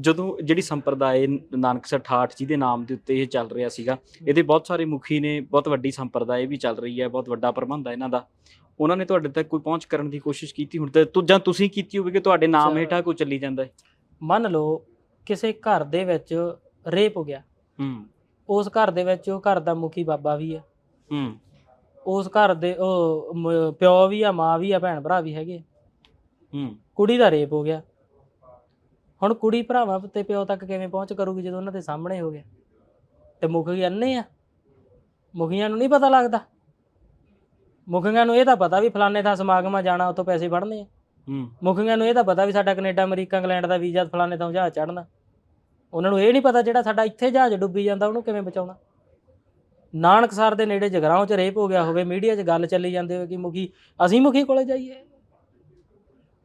ਜਦੋਂ ਜਿਹੜੀ ਸੰਪਰਦਾਇ ਨਾਨਕਸਰ ਠਾਠ ਜੀ ਦੇ ਨਾਮ ਦੇ ਉੱਤੇ ਇਹ ਚੱਲ ਰਿਹਾ ਸੀਗਾ ਇਹਦੇ ਬਹੁਤ ਸਾਰੇ ਮੁਖੀ ਨੇ ਬਹੁਤ ਵੱਡੀ ਸੰਪਰਦਾਇ ਵੀ ਚੱਲ ਰਹੀ ਹੈ ਬਹੁਤ ਵੱਡਾ ਪ੍ਰਬੰਧ ਹੈ ਇਹਨਾਂ ਦਾ। ਉਹਨਾਂ ਨੇ ਤੁਹਾਡੇ ਤੱਕ ਕੋਈ ਪਹੁੰਚ ਕਰਨ ਦੀ ਕੋਸ਼ਿਸ਼ ਕੀਤੀ ਹੁਣ? ਤੇ ਤੁ- ਜਾਂ ਤੁਸੀਂ ਕੀਤੀ ਹੋਵੇ ਕਿ ਤੁਹਾਡੇ ਨਾਮ ਅੱਛਾ। ਹੇਠਾਂ ਕੋਈ ਚੱਲੀ ਜਾਂਦਾ ਹੈ? ਮੰਨ ਲਓ ਕਿਸੇ ਘਰ ਦੇ ਵਿੱਚ ਰੇਪ ਹੋ ਗਿਆ। ਹੂੰ। ਉਸ ਘਰ ਦੇ ਵਿੱਚ ਉਹ ਘਰ ਦਾ ਮੁਖੀ ਬਾਬਾ ਵੀ ਆ। ਹੂੰ। ਉਸ ਘਰ ਦੇ ਉਹ ਮ- ਪਿਓ ਵੀ ਆ ਮਾਂ ਵੀ ਆ ਭੈਣ ਭਰਾ ਵੀ ਹੈਗੇ ਹੂੰ। ਕੁੜੀ ਦਾ ਰੇਪ ਹੋ ਗਿਆ। ਹੁਣ ਕੁੜੀ ਭਰਾਵਾਂ ਤੇ ਪਿਓ ਤੱਕ ਕਿਵੇਂ ਪਹੁੰਚ ਕਰੂਗੀ ਜਦੋਂ ਉਹਨਾਂ ਦੇ ਸਾਹਮਣੇ ਹੋ ਗਿਆ? ਤੇ ਮੁਖੀ ਅੰਨੇ ਆ। ਮੁਖੀਆਂ ਨੂੰ ਨਹੀਂ ਪਤਾ ਲੱਗਦਾ। ਮੁਖੀਆਂ ਨੂੰ ਇਹ ਤਾਂ ਪਤਾ ਵੀ ਫਲਾਣੇ ਥਾਂ ਸਮਾਗਮਾਂ ਜਾਣਾ ਉੱਥੋਂ ਪੈਸੇ ਫੜਨੇ ਆ। ਹੂੰ। ਮੁਖੀਆਂ ਨੂੰ ਇਹ ਤਾਂ ਪਤਾ ਵੀ ਸਾਡਾ ਕੈਨੇਡਾ ਅਮਰੀਕਾ ਇੰਗਲੈਂਡ ਦਾ ਵੀਜ਼ਾ ਫਲਾਣੇ ਥਾਂ ਜਹਾਜ਼ ਚੜਨਾ ਉਹਨਾਂ ਨੂੰ ਇਹ ਨਹੀਂ ਪਤਾ ਜਿਹੜਾ ਸਾਡਾ ਇੱਥੇ ਜਹਾਜ਼ ਡੁੱਬੀ ਜਾਂਦਾ ਉਹਨੂੰ ਕਿਵੇਂ ਬਚਾਉਣਾ? ਨਾਨਕਸਰ ਦੇ ਨੇੜੇ ਜਗਰਾਉਂ ਚ ਰੇਪ ਹੋ ਗਿਆ ਹੋਵੇ ਮੀਡੀਆ 'ਚ ਗੱਲ ਚੱਲੀ ਜਾਂਦੇ ਹੋਵੇ ਕਿ ਮੁਖੀ ਅਸੀਂ ਮੁਖੀ ਕੋਲੇ ਜਾਈਏ?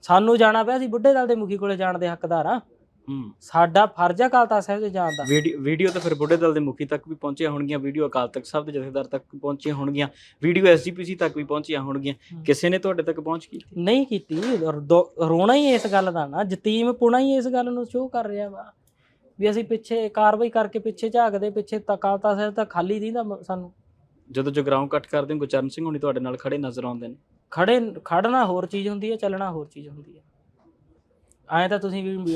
ਸਾਨੂੰ ਜਾਣਾ ਪਿਆ ਅਸੀਂ ਬੁੱਢੇ ਦਲ ਦੇ ਮੁਖੀ ਕੋਲੇ ਜਾਣ ਦੇ ਹੱਕਦਾਰ ਆ ਹੂੰ। ਸਾਡਾ ਫਰਜ਼ ਆ ਅਕਾਲ ਤਖਤ ਸਾਹਿਬ ਦੇ ਜਾਣ ਦਾ। ਵੀਡੀਓ ਤਾਂ ਫਿਰ ਬੁੱਢੇ ਦਲ ਦੇ ਮੁਖੀ ਤੱਕ ਵੀ ਪਹੁੰਚੀਆਂ ਹੋਣਗੀਆਂ ਵੀਡੀਓ ਅਕਾਲ ਤਖਤ ਸਾਹਿਬ ਦੇ ਜਥੇਦਾਰ ਤੱਕ ਪਹੁੰਚੀਆਂ ਹੋਣਗੀਆਂ ਵੀਡੀਓ ਐਸਜੀਪੀਸੀ ਤੱਕ ਵੀ ਪਹੁੰਚੀਆਂ ਹੋਣਗੀਆਂ। ਕਿਸੇ ਨੇ ਤੁਹਾਡੇ ਤੱਕ ਪਹੁੰਚ ਕੀਤੀ? ਨਹੀਂ ਕੀਤੀ ਰੋਣਾ ਹੀ ਇਸ ਗੱਲ ਦਾ ਨਾ ਜਤੀਮ ਪੁਣਾ ਹੀ ਇਸ ਗੱਲ ਨੂੰ ਸ਼ੋਅ ਕਰ ਰਿਹਾ ਵਾ। ਵੀ ਅਸੀਂ ਪਿੱਛੇ ਕਾਰਵਾਈ ਕਰਕੇ ਪਿੱਛੇ ਝਾਕਦੇ ਪਿੱਛੇ ਤਖਤ ਸਾਹਿਬ ਤਾਂ ਖਾਲੀ ਦੀਂਦਾ ਸਾਨੂੰ। ਜਦੋਂ ਜਗਰਾਉਂ ਕੱਟ ਕਰਦੇ ਹੋ ਗੁਰਚਰਨ ਸਿੰਘ ਹੋਣੀ ਤੁਹਾਡੇ ਨਾਲ ਖੜੇ ਨਜ਼ਰ ਆਉਂਦੇ ਨੇ? ਖੜੇ ਖੜਨਾ ਹੋਰ ਚੀਜ਼ ਹੁੰਦੀ ਹੈ ਚੱਲਣਾ ਹੋਰ ਚੀਜ਼ ਹੁੰਦੀ ਹੈ। ਐਂ ਤਾਂ ਤੁਸੀਂ ਵੀ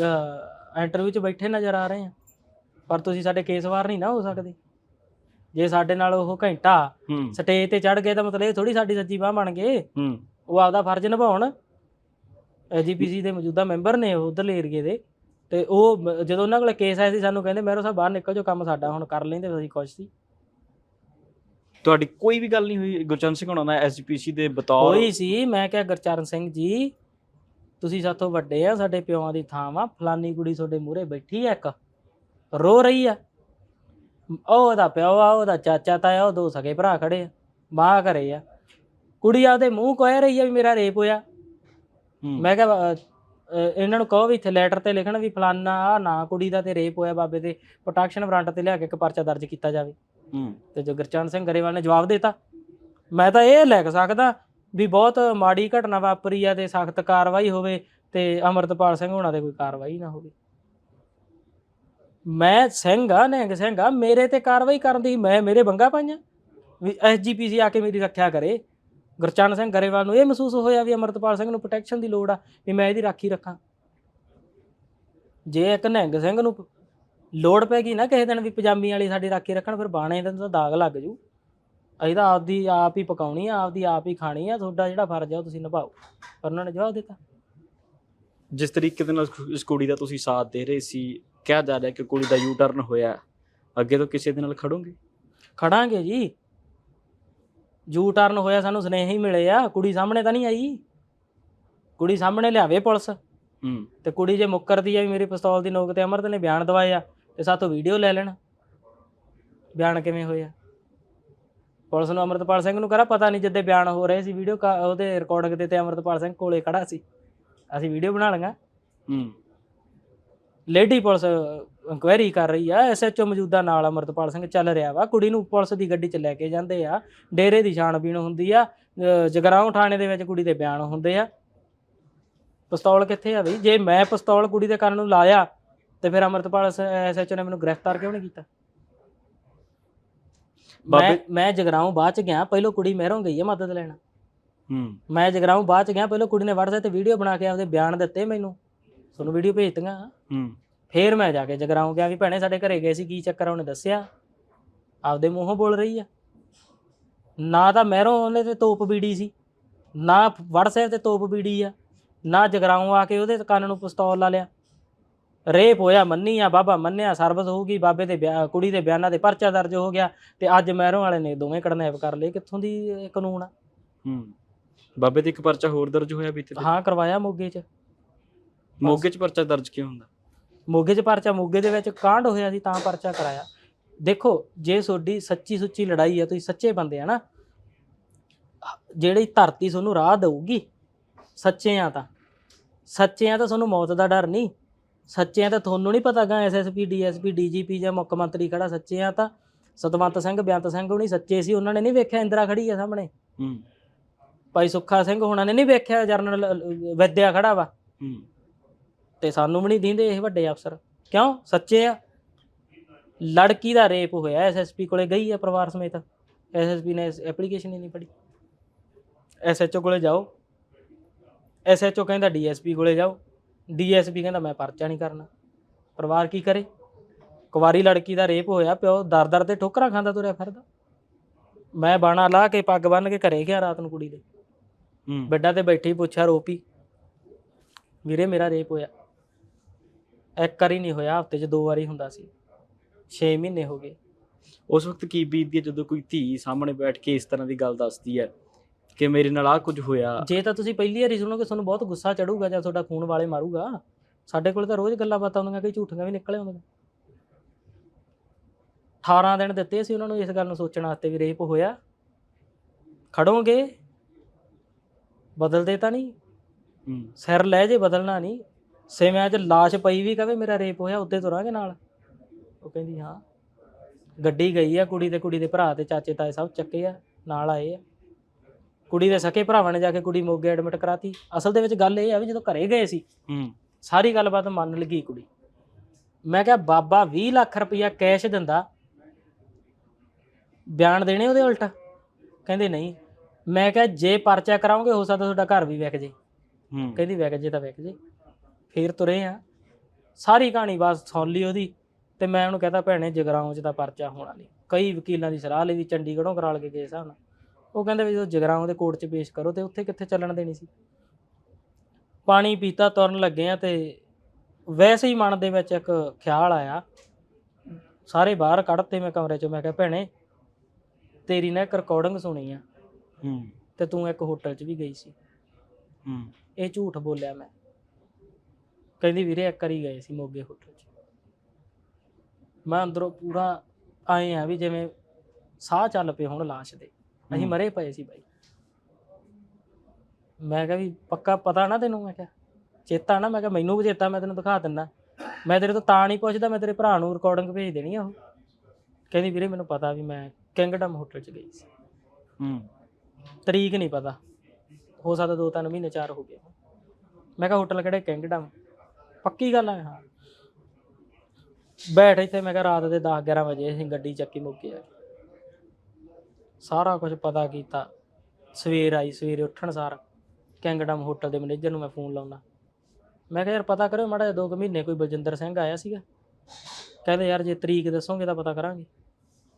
ਇੰਟਰਵਿਊ 'ਚ ਬੈਠੇ ਨਜ਼ਰ ਆ ਰਹੇ ਆ। ਪਰ ਤੁਸੀਂ ਸਾਡੇ ਕੇਸ ਵਾਰ ਨਹੀਂ ਨਾ ਹੋ ਸਕਦੇ। ਜੇ ਸਾਡੇ ਨਾਲ ਉਹ ਘੰਟਾ ਸਟੇਜ ਤੇ ਚੜ ਗਏ ਤਾਂ ਮਤਲਬ ਇਹ ਥੋੜੀ ਸਾਡੀ ਸੱਚੀ ਬਾਹ ਬਣ ਗਏ। ਉਹ ਆਪਦਾ ਫਰਜ਼ ਨਿਭਾਉਣ। ਐਜੀਪੀਸੀ ਦੇ ਮੌਜੂਦਾ ਮੈਂਬਰ ਨੇ ਉਹ ਉਧਰਲੇ ਏਰੀਏ ਦੇ। ਤੇ ਉਹ ਮ- ਜਦੋਂ ਉਹਨਾਂ ਕੋਲ ਕੇਸ ਆਇਆ ਸੀ ਸਾਨੂੰ ਕਹਿੰਦੇ ਮਹਿਰੋ ਸਾਹਿਬ ਬਾਹਰ ਨਿਕਲ ਜਾਓ ਕੰਮ ਸਾਡਾ ਹੁਣ ਕਰ ਲੈਂਦੇ ਅਸੀਂ ਕੁਛ ਸੀ ਤੁਹਾਡੀ ਕੋਈ ਵੀ ਗੱਲ ਨਹੀਂ ਹੋਈ ਗੁਰਚਰਨ ਸਿੰਘ ਹੋਣਾ ਦਾ ਐਸਜੀਪੀਸੀ ਦੇ ਬਤੌਰ? ਹੋਈ ਸੀ ਮੈਂ ਕਿਹਾ ਗੁਰਚਰਨ ਸਿੰਘ ਜੀ ਤੁਸੀਂ ਸਾਥੋਂ ਵੱਡੇ ਆ ਸਾਡੇ ਪਿਓਾਂ ਦੀ ਥਾਂ ਵਾ ਫਲਾਨੀ ਕੁੜੀ ਤੁਹਾਡੇ ਮੂਹਰੇ ਬੈਠੀ ਆ ਇੱਕ ਰੋ ਰਹੀ ਆ। ਉਹ ਉਹਦਾ ਪਿਓ ਆ ਉਹਦਾ ਚਾਚਾ ਤਾਇਆ ਉਹ ਦੋ ਸਗੇ ਭਰਾ ਖੜੇ ਆ ਮਾਂ ਘਰੇ ਆ। ਕੁੜੀ ਆਪਦੇ ਮੂੰਹ ਕਹਿ ਰਹੀ ਆ ਵੀ ਮੇਰਾ ਰੇਪ ਹੋਇਆ। ਹੂੰ, ਮੈਂ ਕਿਹਾ ਇਹਨਾਂ ਨੂੰ ਕਹੋ ਵੀ ਇੱਥੇ ਲੈਟਰ ਤੇ ਲਿਖਣ ਵੀ ਫਲਾਨਾ ਆ ਨਾ ਕੁੜੀ ਦਾ ਤੇ ਰੇਪ ਹੋਇਆ ਬਾਬੇ ਦੇ ਪ੍ਰੋਟੈਕਸ਼ਨ ਵਾਰੰਟ ਤੇ ਲਿਆ ਕੇ ਇੱਕ ਪਰਚਾ ਦਰਜ ਕੀਤਾ ਜਾਵੇ। ਹੂੰ। ਤੇ ਜੋ ਗੁਰਚਰਨ ਸਿੰਘ ਗਰੇਵਾਲ ਨੇ ਜਵਾਬ ਦਿੱਤਾ। ਮੈਂ ਤਾਂ ਇਹ ਲਿਖ ਸਕਦਾ ਵੀ ਬਹੁਤ ਮਾੜੀ ਘਟਨਾ ਵਾਪਰੀ ਆ ਤੇ ਸਖਤ ਕਾਰਵਾਈ ਹੋਵੇ ਤੇ ਅਮਰਤਪਾਲ ਸਿੰਘ ਹੋਣਾ ਤੇ ਕੋਈ ਕਾਰਵਾਈ ਨਾ ਹੋਵੇ। ਮੈਂ ਸਿੰਘ ਆ ਨਿਹੰਗ ਸਿੰਘ ਆ ਮੇਰੇ ਤੇ ਕਾਰਵਾਈ ਕਰਨ ਦੀ ਮੈਂ ਮੇਰੇ ਬੰਗਾ ਪਾਈਆਂ। ਵੀ ਐਸਜੀਪੀਸੀ ਆ ਕੇ ਮੇਰੀ ਰੱਖਿਆ ਕਰੇ। ਗੁਰਚਰਨ ਸਿੰਘ ਗਰੇਵਾਲ ਨੂੰ ਇਹ ਮਹਿਸੂਸ ਹੋਇਆ ਵੀ ਅਮਰਤਪਾਲ ਸਿੰਘ ਨੂੰ ਪ੍ਰੋਟੈਕਸ਼ਨ ਦੀ ਲੋੜ ਆ ਵੀ ਮੈਂ ਇਹਦੀ ਰਾਖੀ ਰੱਖਾਂ। ਜੇ ਇੱਕ ਨਿਹੰਗ ਸਿੰਘ ਨੂੰ ਲੋੜ ਪੈ ਗਈ ਨਾ ਕਿਸੇ ਦਿਨ ਵੀ ਪਜਾਮੀ ਵਾਲੀ ਸਾਡੀ ਰਾਖੀ ਰੱਖਣ ਫਿਰ ਬਾਣੇ ਦਾ ਤਾਂ ਦਾਗ ਲੱਗ ਜੂ। ਅਸੀਂ ਤਾਂ ਆਪਦੀ ਆਪ ਹੀ ਪਕਾਉਣੀ ਆ ਆਪਦੀ ਆਪ ਹੀ ਖਾਣੀ ਆ ਤੁਹਾਡਾ ਜਿਹੜਾ ਫਰਜ਼ ਆ ਉਹ ਤੁਸੀਂ ਨਿਭਾਓ। ਪਰ ਉਹਨਾਂ ਨੇ ਜਵਾਬ ਦਿੱਤਾ। ਜਿਸ ਤਰੀਕੇ ਦੇ ਨਾਲ ਇਸ ਕੁੜੀ ਦਾ ਤੁਸੀਂ ਸਾਥ ਦੇ ਰਹੇ ਸੀ ਕਿਹਾ ਜਾ ਰਿਹਾ ਕਿ ਕੁੜੀ ਦਾ ਯੂ ਟਰਨ ਹੋਇਆ ਅੱਗੇ ਤੋਂ ਕਿਸੇ ਦੇ ਨਾਲ ਖੜੋਗੇ? ਖੜਾਂਗੇ ਜੀ। ਜੂ ਟਰਨ ਹੋਇਆ ਸਾਨੂੰ ਸੁਨੇਹੇ ਹੀ ਮਿਲੇ ਆ ਕੁੜੀ ਸਾਹਮਣੇ ਤਾਂ ਨਹੀਂ ਆਈ। ਕੁੜੀ ਸਾਹਮਣੇ ਲਿਆਵੇ ਪੁਲਿਸ। ਹੂੰ। ਤੇ ਕੁੜੀ ਜੇ ਮੁੱਕਰਦੀ ਆ ਵੀ ਮੇਰੀ ਪਿਸਤੌਲ ਦੀ ਨੋਕ ਤੇ ਅਮਰਤ ਨੇ ਬਿਆਨ ਦਵਾਏ ਆ ਤੇ ਸਾਥੋਂ ਵੀਡੀਓ ਲੈ ਲੈਣ। ਬਿਆਨ ਕਿਵੇਂ ਹੋਇਆ? ਪੁਲਿਸ ਨੂੰ ਅਮਰਤਪਾਲ ਸਿੰਘ ਨੂੰ ਕਰਾ ਪਤਾ ਨਹੀਂ ਜਿੱਦੇ ਬਿਆਨ ਹੋ ਰਹੇ ਸੀ ਵੀਡੀਓ ਉਹਦੇ ਰਿਕਾਰਡਿੰਗ ਤੇ ਤੇ ਅਮਰਤਪਾਲ ਸਿੰਘ ਕੋਲੇ ਖੜਾ ਸੀ। ਅਸੀਂ ਵੀਡੀਓ ਬਣਾ ਲਈਆਂ ਹੂੰ। ਲੇਡੀ ਪੁਲਿਸ ਇਨਕੁਆਇਰੀ ਕਰ ਰਹੀ ਆ ਐਸਐਚਓ ਮੌਜੂਦਾ ਨਾਲ ਅਮਰਤਪਾਲ ਸਿੰਘ ਚੱਲ ਰਿਹਾ ਵਾ ਕੁੜੀ ਨੂੰ ਪੁਲਿਸ ਦੀ ਗੱਡੀ 'ਚ ਲੈ ਕੇ ਜਾਂਦੇ ਆ ਡੇਰੇ ਦੀ ਛਾਣਬੀਣ ਹੁੰਦੀ ਆ ਜਗਰਾਉਂ ਥਾਣੇ ਦੇ ਵਿੱਚ ਕੁੜੀ ਦੇ ਬਿਆਨ ਹੁੰਦੇ ਆ। ਪਿਸਤੌਲ ਕਿੱਥੇ ਆ ਬਈ? ਜੇ ਮੈਂ ਪਿਸਤੌਲ ਕੁੜੀ ਦੇ ਕੰਨ ਨੂੰ ਲਾਇਆ ਤੇ ਫਿਰ ਅਮਰਤਪਾਲ ਐਸਐਚਓ ਨੇ ਮੈਨੂੰ ਗ੍ਰਿਫਤਾਰ ਕਿਉਂ ਨਹੀਂ ਕੀਤਾ? ਮੈਂ ਮੈਂ ਜਗਰਾਉਂ ਬਾਅਦ ਚ ਗਿਆ ਪਹਿਲਾਂ ਕੁੜੀ ਮਹਿਰੋਂ ਗਈ ਆ ਮਦਦ ਲੈਣ। ਹੂੰ। ਮੈਂ ਜਗਰਾਉਂ ਬਾਅਦ ਚ ਗਿਆ ਪਹਿਲਾਂ ਕੁੜੀ ਨੇ WhatsApp ਤੇ ਵੀਡੀਓ ਬਣਾ ਕੇ ਆਪਦੇ ਬਿਆਨ ਦਿੱਤੇ ਮੈਨੂੰ। ਤੁਹਾਨੂੰ ਵੀਡੀਓ ਭੇਜਤੀਆਂ ਹੂੰ। ਫੇਰ ਮੈਂ ਜਾ ਕੇ ਜਗਰਾਉਂ ਗਿਆ ਵੀ ਭੈਣੇ ਸਾਡੇ ਘਰੇ ਗਏ ਸੀ ਕੀ ਚੱਕਰ ਆ? ਉਹਨੇ ਦੱਸਿਆ। ਆਪਦੇ ਮੂੰਹੋਂ ਬੋਲ ਰਹੀ ਆ। ਨਾ ਤਾਂ ਮਹਿਰੋਂ ਉਹਨੇ ਤੇ ਤੋਪ ਬੀੜੀ ਸੀ ਨਾ WhatsApp ਤੇ ਤੋਪ ਬੀੜੀ ਆ ਨਾ ਜਗਰਾਉਂ ਆ ਕੇ ਉਹਦੇ ਕੰਨ ਨੂੰ ਪਿਸਤੌਲ ਲਾ ਲਿਆ। ਰੇਪ ਹੋਇਆ ਮੰਨੀ ਆ ਬਾਬਾ ਮੰਨਿਆ ਸਰਬਤ ਹੋਊਗੀ ਬਾਬੇ ਦੇ ਕੁੜੀ ਦੇ ਬਿਆਨਾਂ ਦੇ ਪਰਚਾ ਦਰਜ ਹੋ ਗਿਆ ਤੇ ਅੱਜ ਮਹਿਰੋਂ ਵਾਲੇ ਨੇ ਦੋਵੇਂ ਕਡਨੈਪ ਕਰ ਲਏ ਕਿੱਥੋਂ ਦੀ ਕਾਨੂੰਨ ਆ? ਹੂੰ ਬਾਬੇ ਤੇ ਇੱਕ ਪਰਚਾ ਹੋਰ ਦਰਜ ਹੋਇਆ ਬੀਤੇ? ਹਾਂ ਕਰਵਾਇਆ ਮੋਗੇ 'ਚ। ਮੋਗੇ 'ਚ ਪਰਚਾ ਦਰਜ ਕਿਉਂ ਹੁੰਦਾ? ਮੋਗੇ 'ਚ ਪਰਚਾ ਮੋਗੇ ਦੇ ਵਿੱਚ ਕਾਂਡ ਹੋਇਆ ਸੀ ਤਾਂ ਪਰਚਾ ਕਰਾਇਆ। ਦੇਖੋ ਜੇ ਤੁਹਾਡੀ ਸੱਚੀ ਸੁੱਚੀ ਲੜਾਈ ਹੈ ਤੁਸੀਂ ਸੱਚੇ ਬੰਦੇ ਆ ਨਾ ਜਿਹੜੀ ਧਰਤੀ ਤੁਹਾਨੂੰ ਰਾਹ ਦਊਗੀ ਸੱਚੇ ਆ ਤਾਂ। ਸੱਚੇ ਆ ਤਾਂ ਤੁਹਾਨੂੰ ਮੌਤ ਦਾ ਡਰ ਨਹੀਂ। ਸੱਚੇ ਆ ਤਾਂ ਤੁਹਾਨੂੰ ਨਹੀਂ ਪਤਾ ਗਾ ਐਸਐਸਪੀ ਡੀਐਸਪੀ ਡੀਜੀਪੀ ਜਾਂ ਮੁੱਖ ਮੰਤਰੀ ਖੜਾ ਸੱਚੇ ਆ ਤਾਂ। ਸਤਵੰਤ ਸਿੰਘ ਬਿਆੰਤ ਸਿੰਘ ਹੁਣੀ ਸੱਚੇ ਸੀ ਉਹਨਾਂ ਨੇ ਨਹੀਂ ਵੇਖਿਆ ਇੰਦਰਾ ਖੜੀ ਆ ਸਾਹਮਣੇ। ਹੂੰ। ਭਾਈ ਸੁੱਖਾ ਸਿੰਘ ਹੋਣਾ ਨੇ ਨਹੀਂ ਵੇਖਿਆ ਜਰਨਲ ਵਿਦਿਆ ਖੜਾ ਵਾ। ਹੂੰ। ਤੇ ਸਾਨੂੰ ਵੀ ਨਹੀਂ ਦਿੰਦੇ ਇਹ ਵੱਡੇ ਅਫਸਰ। ਕਿਉਂ? ਸੱਚੇ ਆ। ਲੜਕੀ ਦਾ ਰੇਪ ਹੋਇਆ ਐਸਐਸਪੀ ਕੋਲੇ ਗਈ ਆ ਪਰਿਵਾਰ ਸਮੇਤ। ਐਸਐਸਪੀ ਨੇ ਐਪਲੀਕੇਸ਼ਨ ਹੀ ਨਹੀਂ ਪੜੀ ਐਸਐਚਓ ਕੋਲੇ ਜਾਓ। ਐਸਐਚਓ ਕਹਿੰਦਾ ਡੀਐਸਪੀ ਕੋਲੇ ਜਾਓ। ਡੀਐਸਪੀ ਕਹਿੰਦਾ ਮੈਂ ਪਰਚਾ ਨਹੀਂ ਕਰਨਾ। ਪਰਿਵਾਰ ਕੀ ਕਰੇ? ਕੁਵਾਰੀ ਲੜਕੀ ਦਾ ਰੇਪ ਹੋਇਆ ਪਿਓ ਦਰ ਦਰ ਤੇ ਠੋਕਰਾਂ ਖਾਂਦਾ ਤੁਰਿਆ ਫਿਰਦਾ। ਮੈਂ ਬਾਣਾ ਲਾ ਕੇ ਪੱਗ ਬੰਨ ਕੇ ਘਰੇ ਗਿਆ ਰਾਤ ਨੂੰ ਕੁੜੀ ਦੇ। ਹੂੰ। ਬੈੱਡਾਂ ਤੇ ਬੈਠੀ ਪੁੱਛਿਆ ਰੋਪੀ ਵੀਰੇ ਮੇਰਾ ਰੇਪ ਹੋਇਆ। ਇੱਕ ਵਾਰੀ ਨਹੀਂ ਹੋਇਆ ਹਫ਼ਤੇ 'ਚ ਦੋ ਵਾਰੀ ਹੁੰਦਾ ਸੀ। 6 ਮਹੀਨੇ ਹੋ ਗਏ। ਉਸ ਵਕਤ ਕੀ ਬੀਤਦੀ ਹੈ ਜਦੋਂ ਕੋਈ ਧੀ ਸਾਹਮਣੇ ਬੈਠ ਕੇ ਇਸ ਤਰ੍ਹਾਂ ਦੀ ਗੱਲ ਦੱਸਦੀ ਹੈ ਕਿ ਮੇਰੇ ਨਾਲ ਆ ਕੁਝ ਹੋਇਆ? ਜੇ ਤਾਂ ਤੁਸੀਂ ਪਹਿਲੀ ਵਾਰੀ ਸੁਣੋਗੇ ਤੁਹਾਨੂੰ ਬਹੁਤ ਗੁੱਸਾ ਚੜੂਗਾ ਜਾਂ ਤੁਹਾਡਾ ਖੂਨ ਵਾਲੇ ਮਾਰੂਗਾ। ਸਾਡੇ ਕੋਲ ਤਾਂ ਰੋਜ਼ ਗੱਲਾਂ ਬਾਤਾਂ ਹੁੰਦੀਆਂ ਕਈ ਝੂਠੀਆਂ ਵੀ ਨਿਕਲੇ ਹੁੰਦੀਆਂ 18 ਦਿਨ ਦਿੱਤੇ ਸੀ ਉਹਨਾਂ ਨੂੰ ਇਸ ਗੱਲ ਨੂੰ ਸੋਚਣ ਵਾਸਤੇ ਵੀ ਰੇਪ ਹੋਇਆ। ਖੜੋਗੇ ਬਦਲਦੇ ਤਾਂ ਨਹੀਂ। ਹੂੰ। ਸਿਰ ਲੈ ਜੇ ਬਦਲਣਾ ਨਹੀਂ। ਸਿਵਿਆਂ 'ਚ ਲਾਸ਼ ਪਈ ਵੀ ਕਵੇ ਮੇਰਾ ਰੇਪ ਹੋਇਆ ਉੱਤੇ ਤੁਰਾਂਗੇ ਨਾਲ? ਉਹ ਕਹਿੰਦੀ ਹਾਂ। ਗੱਡੀ ਗਈ ਆ ਕੁੜੀ ਤੇ ਕੁੜੀ ਦੇ ਭਰਾ ਤੇ ਚਾਚੇ ਤਾਏ ਸਭ ਚੱਕੇ ਆ ਨਾਲ ਆਏ ਆ। ਕੁੜੀ ਦੇ ਸਕੇ ਭਰਾਵਾਂ ਨੇ ਜਾ ਕੇ ਕੁੜੀ ਮੋਗੇ ਐਡਮਿਟ ਕਰਾਤੀ। ਅਸਲ ਦੇ ਵਿੱਚ ਗੱਲ ਇਹ ਆ ਵੀ ਜਦੋਂ ਘਰੇ ਗਏ ਸੀ ਹੂੰ। ਸਾਰੀ ਗੱਲਬਾਤ ਮੰਨ ਲਗੀ ਕੁੜੀ। ਮੈਂ ਕਿਹਾ ਬਾਬਾ 20 ਲੱਖ ਰੁਪਇਆ ਕੈਸ਼ ਦਿੰਦਾ। ਬਿਆਨ ਦੇਣੇ ਉਹਦੇ ਉਲਟ? ਕਹਿੰਦੇ ਨਹੀਂ। ਮੈਂ ਕਿਹਾ ਜੇ ਪਰਚਾ ਕਰਾਉਂਗੇ ਹੋ ਸਕਦਾ ਤੁਹਾਡਾ ਘਰ ਵੀ ਵਿਕ ਜੇ। ਹੂੰ। ਕਹਿੰਦੀ ਵਿਕ ਜੇ ਤਾਂ ਵਿਕ ਜੇ। ਫੇਰ ਤੁਰੇ ਆ। ਸਾਰੀ ਕਹਾਣੀ ਬਸ ਸੁਣ ਲਈ ਉਹਦੀ ਤੇ ਮੈਂ ਉਹਨੂੰ ਕਹਤਾ ਭੈਣੇ ਜਗਰਾਉਂ 'ਚ ਤਾਂ ਪਰਚਾ ਹੋਣਾ ਨਹੀਂ। ਕਈ ਵਕੀਲਾਂ ਦੀ ਸਲਾਹ ਲਈ ਵੀ ਚੰਡੀਗੜ੍ਹੋਂ ਕਰਾ ਲਗੇ ਕੇਸ ਹਨ ਉਹ ਕਹਿੰਦੇ ਵੀ ਜਦੋਂ ਜਗਰਾਉਂ ਦੇ ਕੋਰਟ 'ਚ ਪੇਸ਼ ਕਰੋ ਤੇ ਉੱਥੇ ਕਿੱਥੇ ਚੱਲਣ ਦੇਣੀ ਸੀ। ਪਾਣੀ ਪੀਤਾ ਤੁਰਨ ਲੱਗੇ ਆ ਤੇ ਵੈਸੇ ਹੀ ਮਨ ਦੇ ਵਿੱਚ ਇੱਕ ਖਿਆਲ ਆਇਆ। ਸਾਰੇ ਬਾਹਰ ਕੱਢਤੇ ਮੈਂ ਕਮਰੇ 'ਚੋਂ। ਮੈਂ ਕਿਹਾ ਭੈਣੇ ਤੇਰੀ ਨਾ ਇੱਕ ਰਿਕਾਰਡਿੰਗ ਸੁਣੀ ਆ। ਹੂੰ। ਤੇ ਤੂੰ ਇੱਕ ਹੋਟਲ 'ਚ ਵੀ ਗਈ ਸੀ। ਹੂੰ। ਇਹ ਝੂਠ ਬੋਲਿਆ ਮੈਂ। ਕਹਿੰਦੀ ਵੀਰੇ ਇੱਕ ਵਾਰੀ ਗਏ ਸੀ ਮੋਗੇ ਹੋਟਲ 'ਚ। ਮੈਂ ਅੰਦਰੋਂ ਪੂਰਾ ਆਏ ਆ ਵੀ ਜਿਵੇਂ ਸਾਹ ਚੱਲ ਪਏ ਹੁਣ ਲਾਸ਼ ਦੇ। ਅਸੀਂ। ਮਰੇ ਪਏ ਸੀ ਬਾਈ। ਮੈਂ ਕਿਹਾ ਵੀ ਪੱਕਾ ਪਤਾ ਨਾ ਤੈਨੂੰ? ਮੈਂ ਕਿਹਾ ਚੇਤਾ ਨਾ? ਮੈਂ ਕਿਹਾ ਮੈਨੂੰ ਵੀ ਚੇਤਾ ਮੈਂ ਤੈਨੂੰ ਦਿਖਾ ਦਿੰਦਾ। ਮੈਂ ਤੇਰੇ ਤੋਂ ਤਾਂ ਨਹੀਂ ਪੁੱਛਦਾ ਮੈਂ ਤੇਰੇ ਭਰਾ ਨੂੰ ਰਿਕਾਰਡਿੰਗ ਭੇਜ ਦੇਣੀ ਆ ਉਹ। ਕਹਿੰਦੀ ਵੀਰੇ ਮੈਨੂੰ ਪਤਾ ਵੀ ਮੈਂ ਕਿੰਗਡਮ ਹੋਟਲ 'ਚ ਗਈ ਸੀ। ਹੂੰ। ਤਰੀਕ ਨਹੀਂ ਪਤਾ। ਹੋ ਸਕਦਾ ਦੋ ਤਿੰਨ ਮਹੀਨੇ ਚਾਰ ਹੋ ਗਏ ਮੈਂ ਕਿਹਾ ਹੋਟਲ ਕਿਹੜੇ ਕਿੰਗਡਮ ਪੱਕੀ ਗੱਲ ਹੈ ਹਾਂ ਬੈਠ ਇੱਥੇ ਮੈਂ ਕਿਹਾ ਰਾਤ ਦੇ 10 11 ਵਜੇ ਅਸੀਂ ਗੱਡੀ ਚੱਕੀ ਮੁੱਕੇ ਆ। ਸਾਰਾ ਕੁਝ ਪਤਾ ਕੀਤਾ। ਸਵੇਰ ਆਈ ਸਵੇਰੇ ਉੱਠਣ ਸਾਰ। ਕਿੰਗਡਮ ਹੋਟਲ ਦੇ ਮੈਨੇਜਰ ਨੂੰ ਮੈਂ ਫੋਨ ਲਾਉਣਾ ਮੈਂ ਕਿਹਾ ਯਾਰ ਪਤਾ ਕਰਿਓ ਮਾੜਾ ਜਿਹਾ ਦੋ ਕੁ ਮਹੀਨੇ ਕੋਈ ਬਲਜਿੰਦਰ ਸਿੰਘ ਆਇਆ ਸੀਗਾ। ਕਹਿੰਦੇ ਯਾਰ ਜੇ ਤਰੀਕ ਦੱਸੋਗੇ ਤਾਂ ਪਤਾ ਕਰਾਂਗੇ।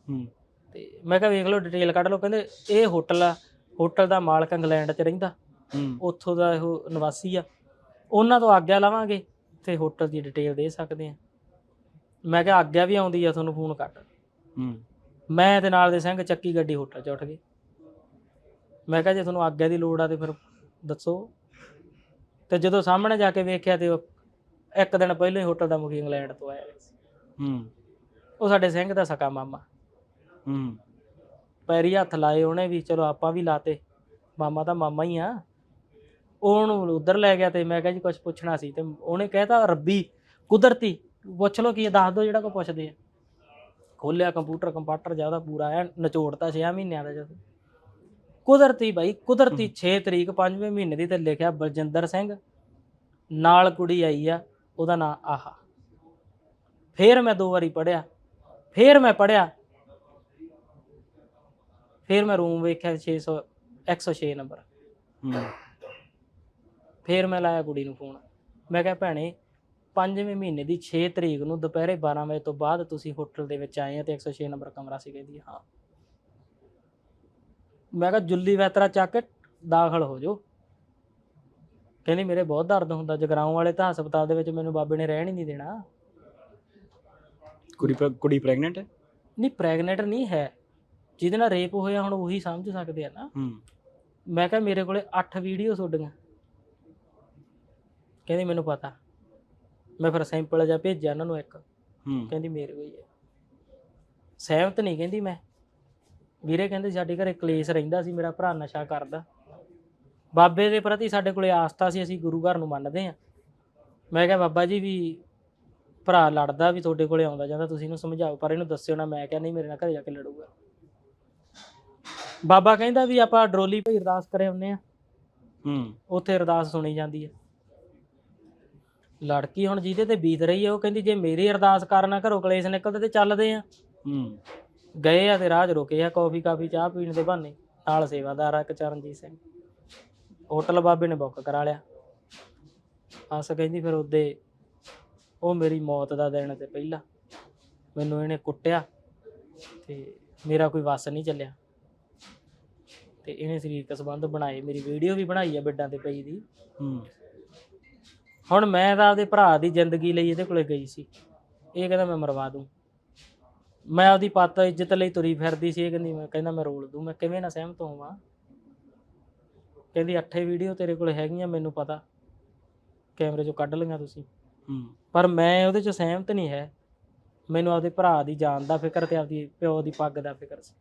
ਹੂੰ। ਤੇ ਮੈਂ ਕਿਹਾ ਵੇਖ ਲਓ ਡਿਟੇਲ ਕੱਢ ਲਓ। ਕਹਿੰਦੇ ਇਹ ਹੋਟਲ ਆ ਹੋਟਲ ਦਾ ਮਾਲਕ ਇੰਗਲੈਂਡ 'ਚ ਰਹਿੰਦਾ। ਹੂੰ। ਉੱਥੋਂ ਦਾ ਉਹ ਨਿਵਾਸੀ ਆ। ਉਹਨਾਂ ਤੋਂ ਆਗਿਆ ਲਵਾਂਗੇ। ਤੇ ਹੋਟਲ ਦੀ ਡਿਟੇਲ ਦੇ ਸਕਦੇ ਆ ਮੈਂ ਕਿਹਾ ਆਗਿਆ ਵੀ ਆਉਂਦੀ ਆ ਤੁਹਾਨੂੰ ਫੋਨ ਕਰ ਹੂੰ। ਮੈਂ ਤੇ ਨਾਲ ਦੇ ਸਿੰਘ ਚੱਕੀ ਗੱਡੀ ਹੋਟਲ 'ਚ ਉੱਠ ਗਏ। ਮੈਂ ਕਿਹਾ ਜੇ ਤੁਹਾਨੂੰ ਆਗਿਆ ਦੀ ਲੋੜ ਆ ਤੇ ਫਿਰ ਦੱਸੋ। ਤੇ ਜਦੋਂ ਸਾਹਮਣੇ ਜਾ ਕੇ ਵੇਖਿਆ ਤੇ ਉਹ ਇੱਕ ਦਿਨ ਪਹਿਲਾਂ ਹੀ ਹੋਟਲ ਦਾ ਮੁਖੀ ਇੰਗਲੈਂਡ ਤੋਂ ਆਇਆ ਸੀ। ਹੂੰ। ਉਹ ਸਾਡੇ ਸਿੰਘ ਦਾ ਸਕਾ ਮਾਮਾ। ਹੂੰ। ਪੈਰੀ ਹੱਥ ਲਾਏ ਉਹਨੇ ਵੀ ਚਲੋ ਆਪਾਂ ਵੀ ਲਾਤੇ। ਮਾਮਾ ਤਾਂ ਮਾਮਾ ਹੀ ਆ। ਉਹ ਉਹਨੂੰ ਉਧਰ ਲੈ ਗਿਆ ਤੇ ਮੈਂ ਕਿਹਾ ਜੀ ਕੁਝ ਪੁੱਛਣਾ ਸੀ ਤੇ ਉਹਨੇ ਕਹਿਤਾ ਰੱਬੀ ਕੁਦਰਤੀ ਪੁੱਛ ਲਓ ਕੀ ਹੈ, ਦੱਸ ਦਿਓ ਜਿਹੜਾ ਕੋ ਪੁੱਛਦੇ ਆ। ਖੋਲਿਆ ਕੰਪਿਊਟਰ ਕੰਪਾਟਰ ਜ਼ਿਆਦਾ ਪੂਰਾ ਐ ਨਚੋੜਤਾ 6 ਮਹੀਨਿਆਂ ਦਾ ਜਦੋਂ। ਕੁਦਰਤੀ ਭਾਈ ਕੁਦਰਤੀ 6 ਤਰੀਕ 5ਵੇਂ ਮਹੀਨੇ ਦੀ ਤੇ ਲਿਖਿਆ ਬਲਜਿੰਦਰ ਸਿੰਘ ਨਾਲ ਕੁੜੀ ਆਈ ਆ ਉਹਦਾ ਨਾਂ ਆਹਾ। ਫੇਰ ਮੈਂ ਦੋ ਵਾਰੀ ਪੜਿਆ ਫੇਰ ਮੈਂ ਪੜਿਆ ਫਿਰ ਮੈਂ ਰੂਮ ਵੇਖਿਆ 600 106 ਨੰਬਰ। ਹੂੰ। ਫਿਰ ਮੈਂ ਲਾਇਆ ਕੁੜੀ ਨੂੰ ਫੋਨ। ਮੈਂ ਕਿਹਾ ਭੈਣੇ ਪੰਜਵੇਂ ਮਹੀਨੇ ਦੀ 6 ਤਰੀਕ ਨੂੰ ਦੁਪਹਿਰੇ 12 ਵਜੇ ਤੋਂ ਬਾਅਦ ਤੁਸੀਂ ਹੋਟਲ ਦੇ ਵਿੱਚ ਆਏ ਆ ਤੇ 106 ਨੰਬਰ ਕਮਰਾ ਸੀ ਕਹਿੰਦੀ ਹਾਂ। ਮੈਂ ਕਿਹਾ ਜੁੱਲੀ ਵੈਤਰਾ ਚੱਕ ਕੇ ਦਾਖਲ ਹੋ ਜਾਓ। ਕਹਿੰਦੀ ਮੇਰੇ ਬਹੁਤ ਦਰਦ ਹੁੰਦਾ ਜਗਰਾਉਂ ਵਾਲੇ ਤਾਂ ਹਸਪਤਾਲ ਦੇ ਵਿੱਚ ਮੈਨੂੰ ਬਾਬੇ ਨੇ ਰਹਿਣ ਹੀ ਨਹੀਂ ਦੇਣਾ। ਕੁੜੀ ਕੁੜੀ ਪ੍ਰੈਗਨੈਂਟ ਹੈ? ਨਹੀਂ ਪ੍ਰੈਗਨੈਂਟ ਨਹੀਂ ਹੈ। ਜਿਹਦੇ ਨਾਲ ਰੇਪ ਹੋਇਆ ਹੁਣ ਉਹੀ ਸਮਝ ਸਕਦੇ ਆ ਨਾ। ਹੂੰ। ਮੈਂ ਕਿਹਾ ਮੇਰੇ ਕੋਲੇ 8 ਵੀਡੀਓ ਤੁਹਾਡੀਆਂ ਕਹਿੰਦੀ ਮੈਨੂੰ ਪਤਾ। ਮੈਂ ਫਿਰ ਸੈਂਪਲ ਜਿਹਾ ਭੇਜਿਆ ਉਹਨਾਂ ਨੂੰ ਇੱਕ। ਹੂੰ। ਕਹਿੰਦੀ ਮੇਰੇ ਹੈ। ਸਹਿਮਤ ਨਹੀਂ ਕਹਿੰਦੀ ਮੈਂ। ਵੀਰੇ ਕਹਿੰਦੇ ਸਾਡੇ ਘਰੇ ਕਲੇਸ਼ ਰਹਿੰਦਾ ਸੀ ਮੇਰਾ ਭਰਾ ਨਸ਼ਾ ਕਰਦਾ। ਬਾਬੇ ਦੇ ਪ੍ਰਤੀ ਸਾਡੇ ਕੋਲੇ ਆਸਥਾ ਸੀ ਅਸੀਂ ਗੁਰੂ ਘਰ ਨੂੰ ਮੰਨਦੇ ਆ ਮੈਂ ਕਿਹਾ ਬਾਬਾ ਜੀ ਵੀ ਭਰਾ ਲੜਦਾ ਵੀ ਤੁਹਾਡੇ ਕੋਲੇ ਆਉਂਦਾ ਜਾਂਦਾ ਤੁਸੀਂ ਇਹਨੂੰ ਸਮਝਾਓ ਪਰ ਇਹਨੂੰ ਦੱਸਿਓ ਨਾ। ਮੈਂ ਕਿਹਾ ਨਹੀਂ ਮੇਰੇ ਨਾਲ ਘਰੇ ਜਾ ਕੇ ਲੜੂਗਾ। ਬਾਬਾ ਕਹਿੰਦਾ ਵੀ ਆਪਾਂ ਡਰੋਲੀ ਭਈ ਅਰਦਾਸ ਕਰੇ ਹੁੰਨੇ ਆ ਹੂੰ। ਉੱਥੇ ਅਰਦਾਸ ਸੁਣੀ ਜਾਂਦੀ ਹੈ। ਲੜਕੀ ਹੁਣ ਜਿਹਦੇ ਤੇ ਬੀਤ ਰਹੀ ਹੈ ਉਹ ਕਹਿੰਦੀ ਜੇ ਮੇਰੀ ਅਰਦਾਸ ਕਰਨਾ ਘਰੋਂ ਕਲੇਸ਼ ਨਿਕਲਦੇ ਤੇ ਚੱਲਦੇ ਆ। ਹੂੰ। ਗਏ ਆ ਤੇ ਰਾਹ 'ਚ ਰੁਕੇ ਆ ਕਾਫੀ ਕਾਫੀ ਚਾਹ ਪੀਣ ਦੇ ਬਹਾਨੇ। ਨਾਲ ਸੇਵਾਦਾਰ ਆ ਇੱਕ ਚਰਨਜੀਤ ਸਿੰਘ। ਹੋਟਲ ਬਾਬੇ ਨੇ ਬੁੱਕ ਕਰਾ ਲਿਆ। ਅਸ ਕਹਿੰਦੀ ਫਿਰ ਉਹਦੇ ਉਹ ਮੇਰੀ ਮੌਤ ਦਾ ਦਿਨ ਤੇ ਪਹਿਲਾਂ ਮੈਨੂੰ ਇਹਨੇ ਕੁੱਟਿਆ ਤੇ ਮੇਰਾ ਕੋਈ ਵਸ ਨਹੀਂ ਚੱਲਿਆ। ਤੇ ਇਹਨੇ ਸਰੀਰਕ ਸੰਬੰਧ ਬਣਾਏ ਮੇਰੀ ਵੀਡੀਓ ਵੀ ਬਣਾਈ ਆ ਬੈੱਡਾਂ ਤੇ ਪਈ ਦੀ। ਹੂੰ। ਹੁਣ ਮੈਂ ਤਾਂ ਆਪਦੇ ਭਰਾ ਦੀ ਜ਼ਿੰਦਗੀ ਲਈ ਇਹਦੇ ਕੋਲੇ ਗਈ ਸੀ। ਇਹ ਕਹਿੰਦਾ ਮੈਂ ਮਰਵਾ ਦੂੰ। ਮੈਂ ਆਪਦੀ ਪੱਤ ਇੱਜ਼ਤ ਲਈ ਤੁਰੀ ਫਿਰਦੀ ਸੀ। ਇਹ ਕਹਿੰਦੀ ਮੈਂ ਕਹਿੰਦਾ ਮੈਂ ਰੋਲ ਦੂੰ। ਮੈਂ ਕਿਵੇਂ ਨਾ ਸਹਿਮਤ ਹੋਵਾਂ। ਕਹਿੰਦੀ ਅੱਠੇ ਵੀਡੀਓ ਤੇਰੇ ਕੋਲ ਹੈਗੀਆਂ ਮੈਨੂੰ ਪਤਾ। ਕੈਮਰੇ 'ਚੋਂ ਕੱਢ ਲਈਆਂ ਤੁਸੀਂ। ਹੂੰ। ਪਰ ਮੈਂ ਉਹਦੇ 'ਚ ਸਹਿਮਤ ਨਹੀਂ ਹੈ। ਮੈਨੂੰ ਆਪਦੇ ਭਰਾ ਦੀ ਜਾਨ ਦਾ ਫਿਕਰ ਤੇ ਆਪਦੀ ਪਿਓ ਦੀ ਪੱਗ ਦਾ ਫਿਕਰ ਸੀ।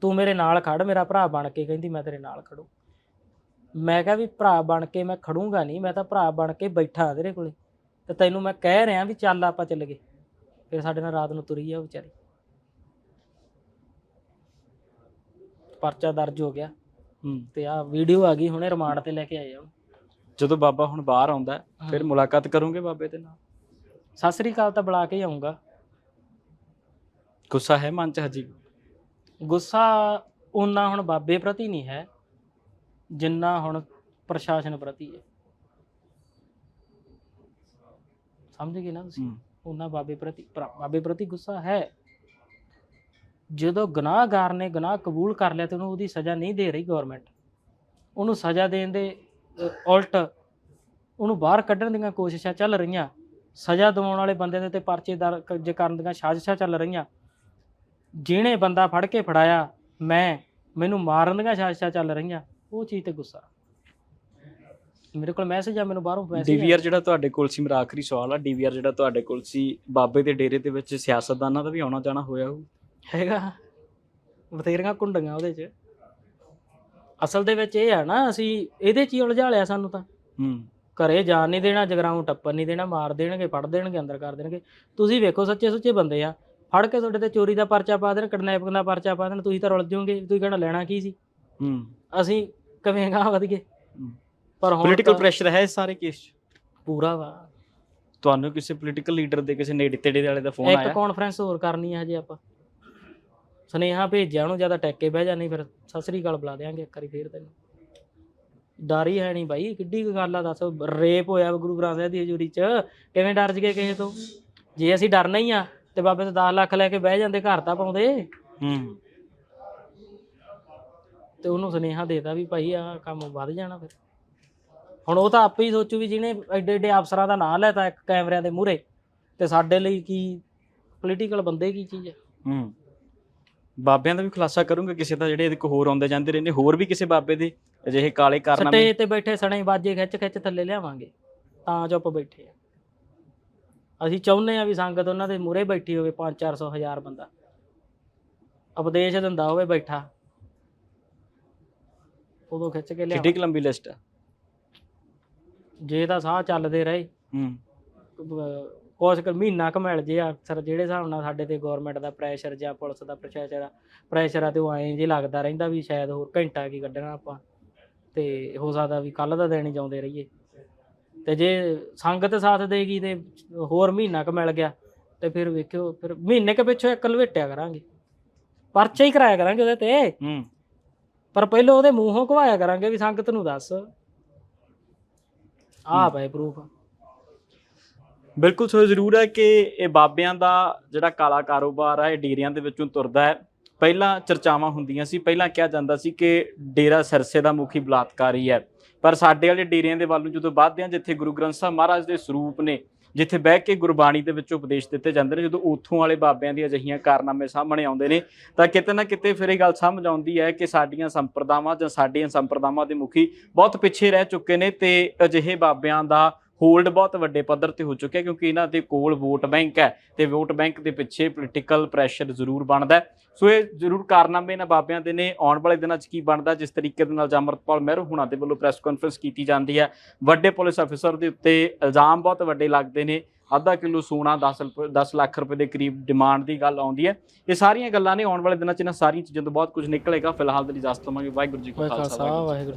ਤੂੰ ਮੇਰੇ ਨਾਲ ਖੜ ਮੇਰਾ ਭਰਾ ਬਣ ਕੇ ਕਹਿੰਦੀ ਮੈਂ ਤੇਰੇ ਨਾਲ ਖੜੂ। ਮੈਂ ਕਿਹਾ ਵੀ ਭਰਾ ਬਣ ਕੇ ਮੈਂ ਖੜੂੰਗਾ ਨਹੀਂ ਮੈਂ ਤਾਂ ਭਰਾ ਬਣ ਕੇ ਬੈਠਾ ਤੇਰੇ ਕੋਲੇ। ਤੇ ਤੈਨੂੰ ਮੈਂ ਕਹਿ ਰਿਹਾ ਵੀ ਚੱਲ ਆਪਾਂ ਚੱਲ ਗਏ। ਫਿਰ ਸਾਡੇ ਨਾਲ ਰਾਤ ਨੂੰ ਤੁਰੀ ਆ ਉਹ ਵਿਚਾਰੀ। ਪਰਚਾ ਦਰਜ ਹੋ ਗਿਆ। ਹੂੰ। ਤੇ ਆ ਵੀਡੀਓ ਆ ਗਈ ਹੁਣੇ ਰਿਮਾਂਡ ਤੇ ਲੈ ਕੇ ਆਏ ਆ ਉਹਨੂੰ। ਜਦੋਂ ਬਾਬਾ ਹੁਣ ਬਾਹਰ ਆਉਂਦਾ ਹੈ, ਫਿਰ। ਮੁਲਾਕਾਤ ਕਰੋਗੇ ਬਾਬੇ ਦੇ ਨਾਲ? ਸਤਿ ਸ੍ਰੀ ਅਕਾਲ ਤਾਂ ਬੁਲਾ ਕੇ ਹੀ ਆਉਂਗਾ ਗੁੱਸਾ ਹੈ ਮਨ ਚ ਹਜੀ ਗੁੱਸਾ ਉਹਨਾਂ ਹੁਣ ਬਾਬੇ ਪ੍ਰਤੀ ਨਹੀਂ ਹੈ। ਜਿੰਨਾ ਹੁਣ ਪ੍ਰਸ਼ਾਸਨ ਪ੍ਰਤੀ ਹੈ। ਸਮਝ ਗਏ ਨਾ ਤੁਸੀਂ? ਉਹਨਾਂ ਬਾਬੇ ਪ੍ਰਤੀ ਬਾਬੇ ਪ੍ਰਤੀ ਗੁੱਸਾ ਹੈ। ਜਦੋਂ ਗੁਨਾਹਗਾਰ ਨੇ ਗੁਨਾਹ ਕਬੂਲ ਕਰ ਲਿਆ ਤੇ ਉਹਨੂੰ ਉਹਦੀ ਸਜ਼ਾ ਨਹੀਂ ਦੇ ਰਹੀ ਗਵਰਨਮੈਂਟ ਉਹਨੂੰ ਸਜ਼ਾ ਦੇਣ ਦੇ ਉਲਟ ਉਹਨੂੰ ਬਾਹਰ ਕੱਢਣ ਦੀਆਂ ਕੋਸ਼ਿਸ਼ਾਂ ਚੱਲ ਰਹੀਆਂ। ਸਜ਼ਾ ਦਿਵਾਉਣ ਵਾਲੇ ਬੰਦੇ ਦੇ ਤੇ ਪਰਚੇ ਦਰ ਜੇ ਕਰਨ ਦੀਆਂ ਸਾਜ਼ਿਸ਼ਾਂ ਚੱਲ ਰਹੀਆਂ। ਜਿਹਨੇ ਬੰਦਾ ਫੜ ਕੇ ਫੜਾਇਆ ਮੈਂ ਮੈਨੂੰ ਮਾਰਨ ਦੀਆਂ ਸਾਜ਼ਿਸ਼ਾਂ ਚੱਲ ਰਹੀਆਂ। ਉਹ ਚੀਜ਼ ਤੇ ਗੁੱਸਾ। ਮੇਰੇ ਕੋਲ ਮੈਸੇਜ ਆ ਮੈਨੂੰ ਬਾਹਰੋਂ ਮੈਸੇਜ ਡੀਵੀਆਰ ਜਿਹੜਾ ਤੁਹਾਡੇ ਕੋਲ ਸੀ ਮੇਰਾ ਆਖਰੀ ਸਵਾਲ ਆ। ਡੀਵੀਆਰ ਜਿਹੜਾ ਤੁਹਾਡੇ ਕੋਲ ਸੀ ਬਾਬੇ ਦੇ ਡੇਰੇ ਦੇ ਵਿੱਚ ਸਿਆਸਤਦਾਨਾਂ ਦਾ ਵੀ ਆਉਣਾ ਜਾਣਾ ਹੋਇਆ ਹੋਊ। ਹੈਗਾ। ਬਥੇਰੀਆਂ ਕੁੰਡੀਆਂ ਉਹਦੇ 'ਚ। ਅਸਲ ਦੇ ਵਿੱਚ ਇਹ ਆ ਨਾ ਅਸੀਂ ਇਹਦੇ 'ਚ ਹੀ ਉਲਝਾ ਲਿਆ ਸਾਨੂੰ ਤਾਂ। ਹੂੰ। ਘਰੇ ਜਾਣ ਨਹੀਂ ਦੇਣਾ ਜਗਰਾਉਂ ਟੱਪਣ ਨਹੀਂ ਦੇਣਾ ਮਾਰ ਦੇਣਗੇ ਫੜ ਦੇਣਗੇ ਅੰਦਰ ਕਰ ਦੇਣਗੇ। ਤੁਸੀਂ ਵੇਖੋ ਸੱਚੇ ਸੁੱਚੇ ਬੰਦੇ ਆ। ਫੜ ਕੇ ਤੁਹਾਡੇ ਤੇ ਚੋਰੀ ਦਾ ਪਰਚਾ ਪਾ ਦੇਣ ਕਿਡਨੈਪਿੰਗ ਦਾ ਪਰਚਾ ਪਾ ਦੇਣ ਤੁਸੀਂ ਤਾਂ ਰੁੱਲ ਜਾਓਗੇ ਤੁਸੀਂ ਕਹਿਣਾ ਲੈਣਾ ਕੀ ਸੀ? ਹੂੰ। ਅਸੀਂ ਕਿਵੇਂ ਗਾਂ ਵਧ ਗਏ। ਪਰ ਹੁਣ ਪੋਲੀਟੀਕਲ ਤਾਂ ਪ੍ਰੈਸ਼ਰ ਹੈ ਇਸ ਸਾਰੇ ਕੇਸ 'ਚ? ਪੂਰਾ ਵਾ। ਤੁਹਾਨੂੰ ਕਿਸੇ ਪੋਲੀਟੀਕਲ ਲੀਡਰ ਦੇ ਕਿਸੇ ਨੇੜੇ ਤੇੜੇ ਵਾਲੇ ਦਾ ਫੋਨ ਇੱਕ ਆਇਆ? ਕਾਨਫਰੰਸ ਹੋਰ ਕਰਨੀ ਹੈ ਹਜੇ ਆਪਾਂ। ਸੁਨੇਹਾ ਭੇਜਿਆ ਉਹਨੂੰ ਜ਼ਿਆਦਾ ਟੈਕ ਬਹਿ ਜਾ ਨਹੀਂ ਫਿਰ ਸਤਿ ਸ੍ਰੀ ਅਕਾਲ ਬੁਲਾ ਦੇਾਂਗੇ ਇੱਕ ਵਾਰੀ ਫੇਰ ਤੈਨੂੰ। ਡਰ ਹੀ ਹੈ ਨਹੀਂ ਬਾਈ ਕਿੱਡੀ ਕੁ ਗੱਲ ਆ ਦੱਸ। ਰੇਪ ਹੋਇਆ ਗੁਰੂ ਗ੍ਰੰਥ ਸਾਹਿਬ ਦੀ ਹਜ਼ੂਰੀ 'ਚ। ਕਿਵੇਂ ਡਰ ਜਗੇ ਕਿਸੇ ਤੋਂ? ਜੇ ਅਸੀਂ ਡਰਨਾ ਹੀ ਆ ਤੇ ਬਾਬੇ ਤੋਂ 10 ਲੱਖ ਲੈ ਕੇ ਬਹਿ ਜਾਂਦੇ ਘਰ ਤਾਂ ਪਾਉਂਦੇ। ਹੂੰ। ਤੇ ਉਹਨੂੰ ਸੁਨੇਹਾ ਦੇਤਾ ਵੀ ਭਾਈ ਆ ਕੰਮ ਵੱਧ ਜਾਣਾ ਫਿਰ। ਹੁਣ ਉਹ ਤਾਂ ਆਪੇ ਹੀ ਸੋਚੂ ਵੀ ਜਿਹਨੇ ਐਡੇ ਐਡੇ ਅਫਸਰਾਂ ਦਾ ਨਾਂ ਲੈਤਾ ਇੱਕ ਕੈਮਰਿਆਂ ਦੇ ਮੂਹਰੇ ਤੇ ਸਾਡੇ ਲਈ ਕੀ ਪੋਲੀਟੀਕਲ ਬੰਦੇ ਕੀ ਚੀਜ਼ ਹੈ ਹੂੰ। ਬਾਬਿਆਂ ਦਾ ਵੀ ਖੁਲਾਸਾ ਕਰੂੰਗਾ ਕਿਸੇ ਦਾ ਜਿਹੜੇ ਇਹਦੇ ਕੋ ਹੋਰ ਆਉਂਦੇ ਜਾਂਦੇ ਰਹਿੰਦੇ ਹੋਰ ਵੀ ਕਿਸੇ ਬਾਬੇ ਦੇ ਅਜਿਹੇ ਕਾਲੇ ਕਾਰਨਾਮੇ ਸਟੇਜ ਤੇ ਬੈਠੇ ਸਣੇ ਬਾਜੇ ਖਿੱਚ ਖਿੱਚ ਥੱਲੇ ਲਿਆਵਾਂਗੇ ਤਾਂ ਚੁੱਪ ਬੈਠੇ ਆ। ਅਸੀਂ ਚਾਹੁੰਦੇ ਆ ਵੀ ਸੰਗਤ ਉਹਨਾਂ ਦੇ ਮੂਹਰੇ ਬੈਠੀ ਹੋਵੇ 5-400 ਹਜ਼ਾਰ ਬੰਦਾ। ਉਪਦੇਸ਼ ਦਿੰਦਾ ਹੋਵੇ ਬੈਠਾ। ਉਦੋਂ ਖਿੱਚ ਕੇ ਲਿਆ ਕਿੱਡੀ ਕੁ ਲੰਬੀ ਲਿਸਟ ਹੈ ਜੇ ਤਾਂ ਸਾਹ ਚੱਲਦੇ ਰਹੇ। ਹੂੰ। ਅਹ ਕੁਛ ਕੁ ਮਹੀਨਾ ਕੁ ਮਿਲ ਜੇ ਅਕਸਰ ਜਿਹੜੇ ਹਿਸਾਬ ਨਾਲ ਸਾਡੇ ਤੇ ਗਵਰਨਮੈਂਟ ਦਾ ਪ੍ਰੈਸ਼ਰ ਜਾਂ ਪੁਲਿਸ ਦਾ ਪ੍ਰਸ਼ਾਸਨ ਪ੍ਰੈਸ਼ਰ ਆ ਤੇ ਉਹ ਐਂ ਜੇ ਲੱਗਦਾ ਰਹਿੰਦਾ ਵੀ ਸ਼ਾਇਦ ਹੋਰ ਘੰਟਾ ਕੀ ਕੱਢਣਾ ਆਪਾਂ। ਤੇ ਹੋ ਸਕਦਾ ਵੀ ਕੱਲ ਦਾ ਦਿਨ ਹੀ ਜਾਉਂਦੇ ਰਹੀਏ। ਤੇ ਜੇ ਸੰਗਤ ਸਾਥ ਦੇਗੀ ਤੇ ਹੋਰ ਮਹੀਨਾ ਕੁ ਮਿਲ ਗਿਆ ਤੇ ਫਿਰ ਵੇਖਿਓ ਫਿਰ ਮਹੀਨੇ ਕੁ ਪਿੱਛੋਂ ਇੱਕ ਲਵੇਟਿਆ ਕਰਾਂਗੇ। ਪਰਚਾ ਹੀ ਕਰਾਇਆ ਕਰਾਂਗੇ ਉਹਦੇ ਤੇ। ਹੂੰ। ਪਰ ਪਹਿਲਾਂ ਉਹਦੇ ਮੂੰਹੋਂ ਘਵਾਇਆ ਕਰਾਂਗੇ ਵੀ ਸੰਗਤ ਨੂੰ ਦੱਸ। ਆਹ ਪਏ ਪ੍ਰੂਫ ਬਿਲਕੁਲ, ਸੋ ਜ਼ਰੂਰ ਹੈ ਕਿ ਇਹ ਬਾਬਿਆਂ ਦਾ ਜਿਹੜਾ ਕਾਲਾ ਕਾਰੋਬਾਰ ਹੈ ਇਹ ਡੇਰਿਆਂ ਦੇ ਵਿੱਚੋਂ ਤੁਰਦਾ ਹੈ। ਪਹਿਲਾਂ ਚਰਚਾਵਾਂ ਹੁੰਦੀਆਂ ਸੀ, ਪਹਿਲਾਂ ਕਿਹਾ ਜਾਂਦਾ ਸੀ ਕਿ ਡੇਰਾ ਸਰਸੇ ਦਾ ਮੁਖੀ ਬਲਾਤਕਾਰੀ ਹੈ। ਪਰ ਸਾਡੇ ਵਾਲੇ ਡੇਰਿਆਂ ਦੇ ਵੱਲ ਨੂੰ ਜਦੋਂ ਵੱਧਦੇ ਹਾਂ, ਜਿੱਥੇ ਗੁਰੂ ਗ੍ਰੰਥ ਸਾਹਿਬ ਮਹਾਰਾਜ ਦੇ ਸਰੂਪ ਨੇ ਜਿੱਥੇ ਬਹਿ ਕੇ ਗੁਰਬਾਣੀ ਦੇ ਵਿੱਚ ਉਪਦੇਸ਼ ਦਿੱਤੇ ਜਾਂਦੇ ਨੇ, ਜਦੋਂ ਉੱਥੋਂ ਵਾਲੇ ਬਾਬਿਆਂ ਦੀਆਂ ਅਜਿਹੀਆਂ ਕਾਰਨਾਮੇ ਸਾਹਮਣੇ ਆਉਂਦੇ ਨੇ, ਤਾਂ ਕਿਤੇ ਨਾ ਕਿਤੇ ਫਿਰ ਇਹ ਗੱਲ ਸਮਝ ਆਉਂਦੀ ਹੈ ਕਿ ਸਾਡੀਆਂ ਸੰਪਰਦਾਵਾਂ ਜਾਂ ਸਾਡੀਆਂ ਸੰਪਰਦਾਵਾਂ ਦੇ ਮੁਖੀ ਬਹੁਤ ਪਿੱਛੇ ਰਹਿ ਚੁੱਕੇ ਨੇ ਤੇ ਅਜਿਹੇ ਬਾਬਿਆਂ ਦਾ ਹੋਲਡ ਬਹੁਤ ਵੱਡੇ ਪੱਧਰ ਤੇ ਹੋ ਚੁੱਕਿਆ ਕਿਉਂਕਿ ਇਹਨਾਂ ਦੇ ਕੋਲ ਵੋਟ ਬੈਂਕ ਹੈ ਤੇ ਵੋਟ ਬੈਂਕ ਦੇ ਪਿੱਛੇ ਪੋਲੀਟੀਕਲ ਪ੍ਰੈਸ਼ਰ ਜ਼ਰੂਰ ਬਣਦਾ। ਸੋ ਇਹ ਜ਼ਰੂਰ ਕਾਰਨਾਮੇ ਇਹਨਾਂ ਬਾਬਿਆਂ ਦੇ ਨੇ। ਆਉਣ ਵਾਲੇ ਦਿਨਾਂ 'ਚ ਕੀ ਬਣਦਾ ਜਿਸ ਤਰੀਕੇ ਦੇ ਨਾਲ ਜਮਰਤਪਾਲ ਮਹਿਰੂ ਹੁਣਾਂ ਦੇ ਵੱਲੋਂ ਪ੍ਰੈਸ ਕਾਨਫਰੰਸ ਕੀਤੀ ਜਾਂਦੀ ਹੈ। ਵੱਡੇ ਪੁਲਿਸ ਅਫਸਰ ਦੇ ਉੱਤੇ ਇਲਜ਼ਾਮ ਬਹੁਤ ਵੱਡੇ ਲੱਗਦੇ ਨੇ। ਅੱਧਾ ਕਿਲੋ ਸੋਨਾ 10 10 ਲੱਖ ਰੁਪਏ ਦੇ ਕਰੀਬ ਡਿਮਾਂਡ ਦੀ ਗੱਲ ਆਉਂਦੀ ਹੈ। ਇਹ ਸਾਰੀਆਂ ਗੱਲਾਂ ਨੇ। ਆਉਣ ਵਾਲੇ ਦਿਨਾਂ 'ਚ ਇਹਨਾਂ ਸਾਰੀਆਂ ਚੀਜ਼ਾਂ ਤੋਂ ਬਹੁਤ ਕੁਝ ਨਿਕਲੇਗਾ। ਫਿਲਹਾਲ ਦੇ ਲਈ ਇਜਾਜ਼ਤ ਦਵਾਂਗੇ ਵਾਹਿਗੁਰੂ ਜੀ ਕਾ ਖਾਲਸਾ। ਵਾਹਿਗੁਰੂ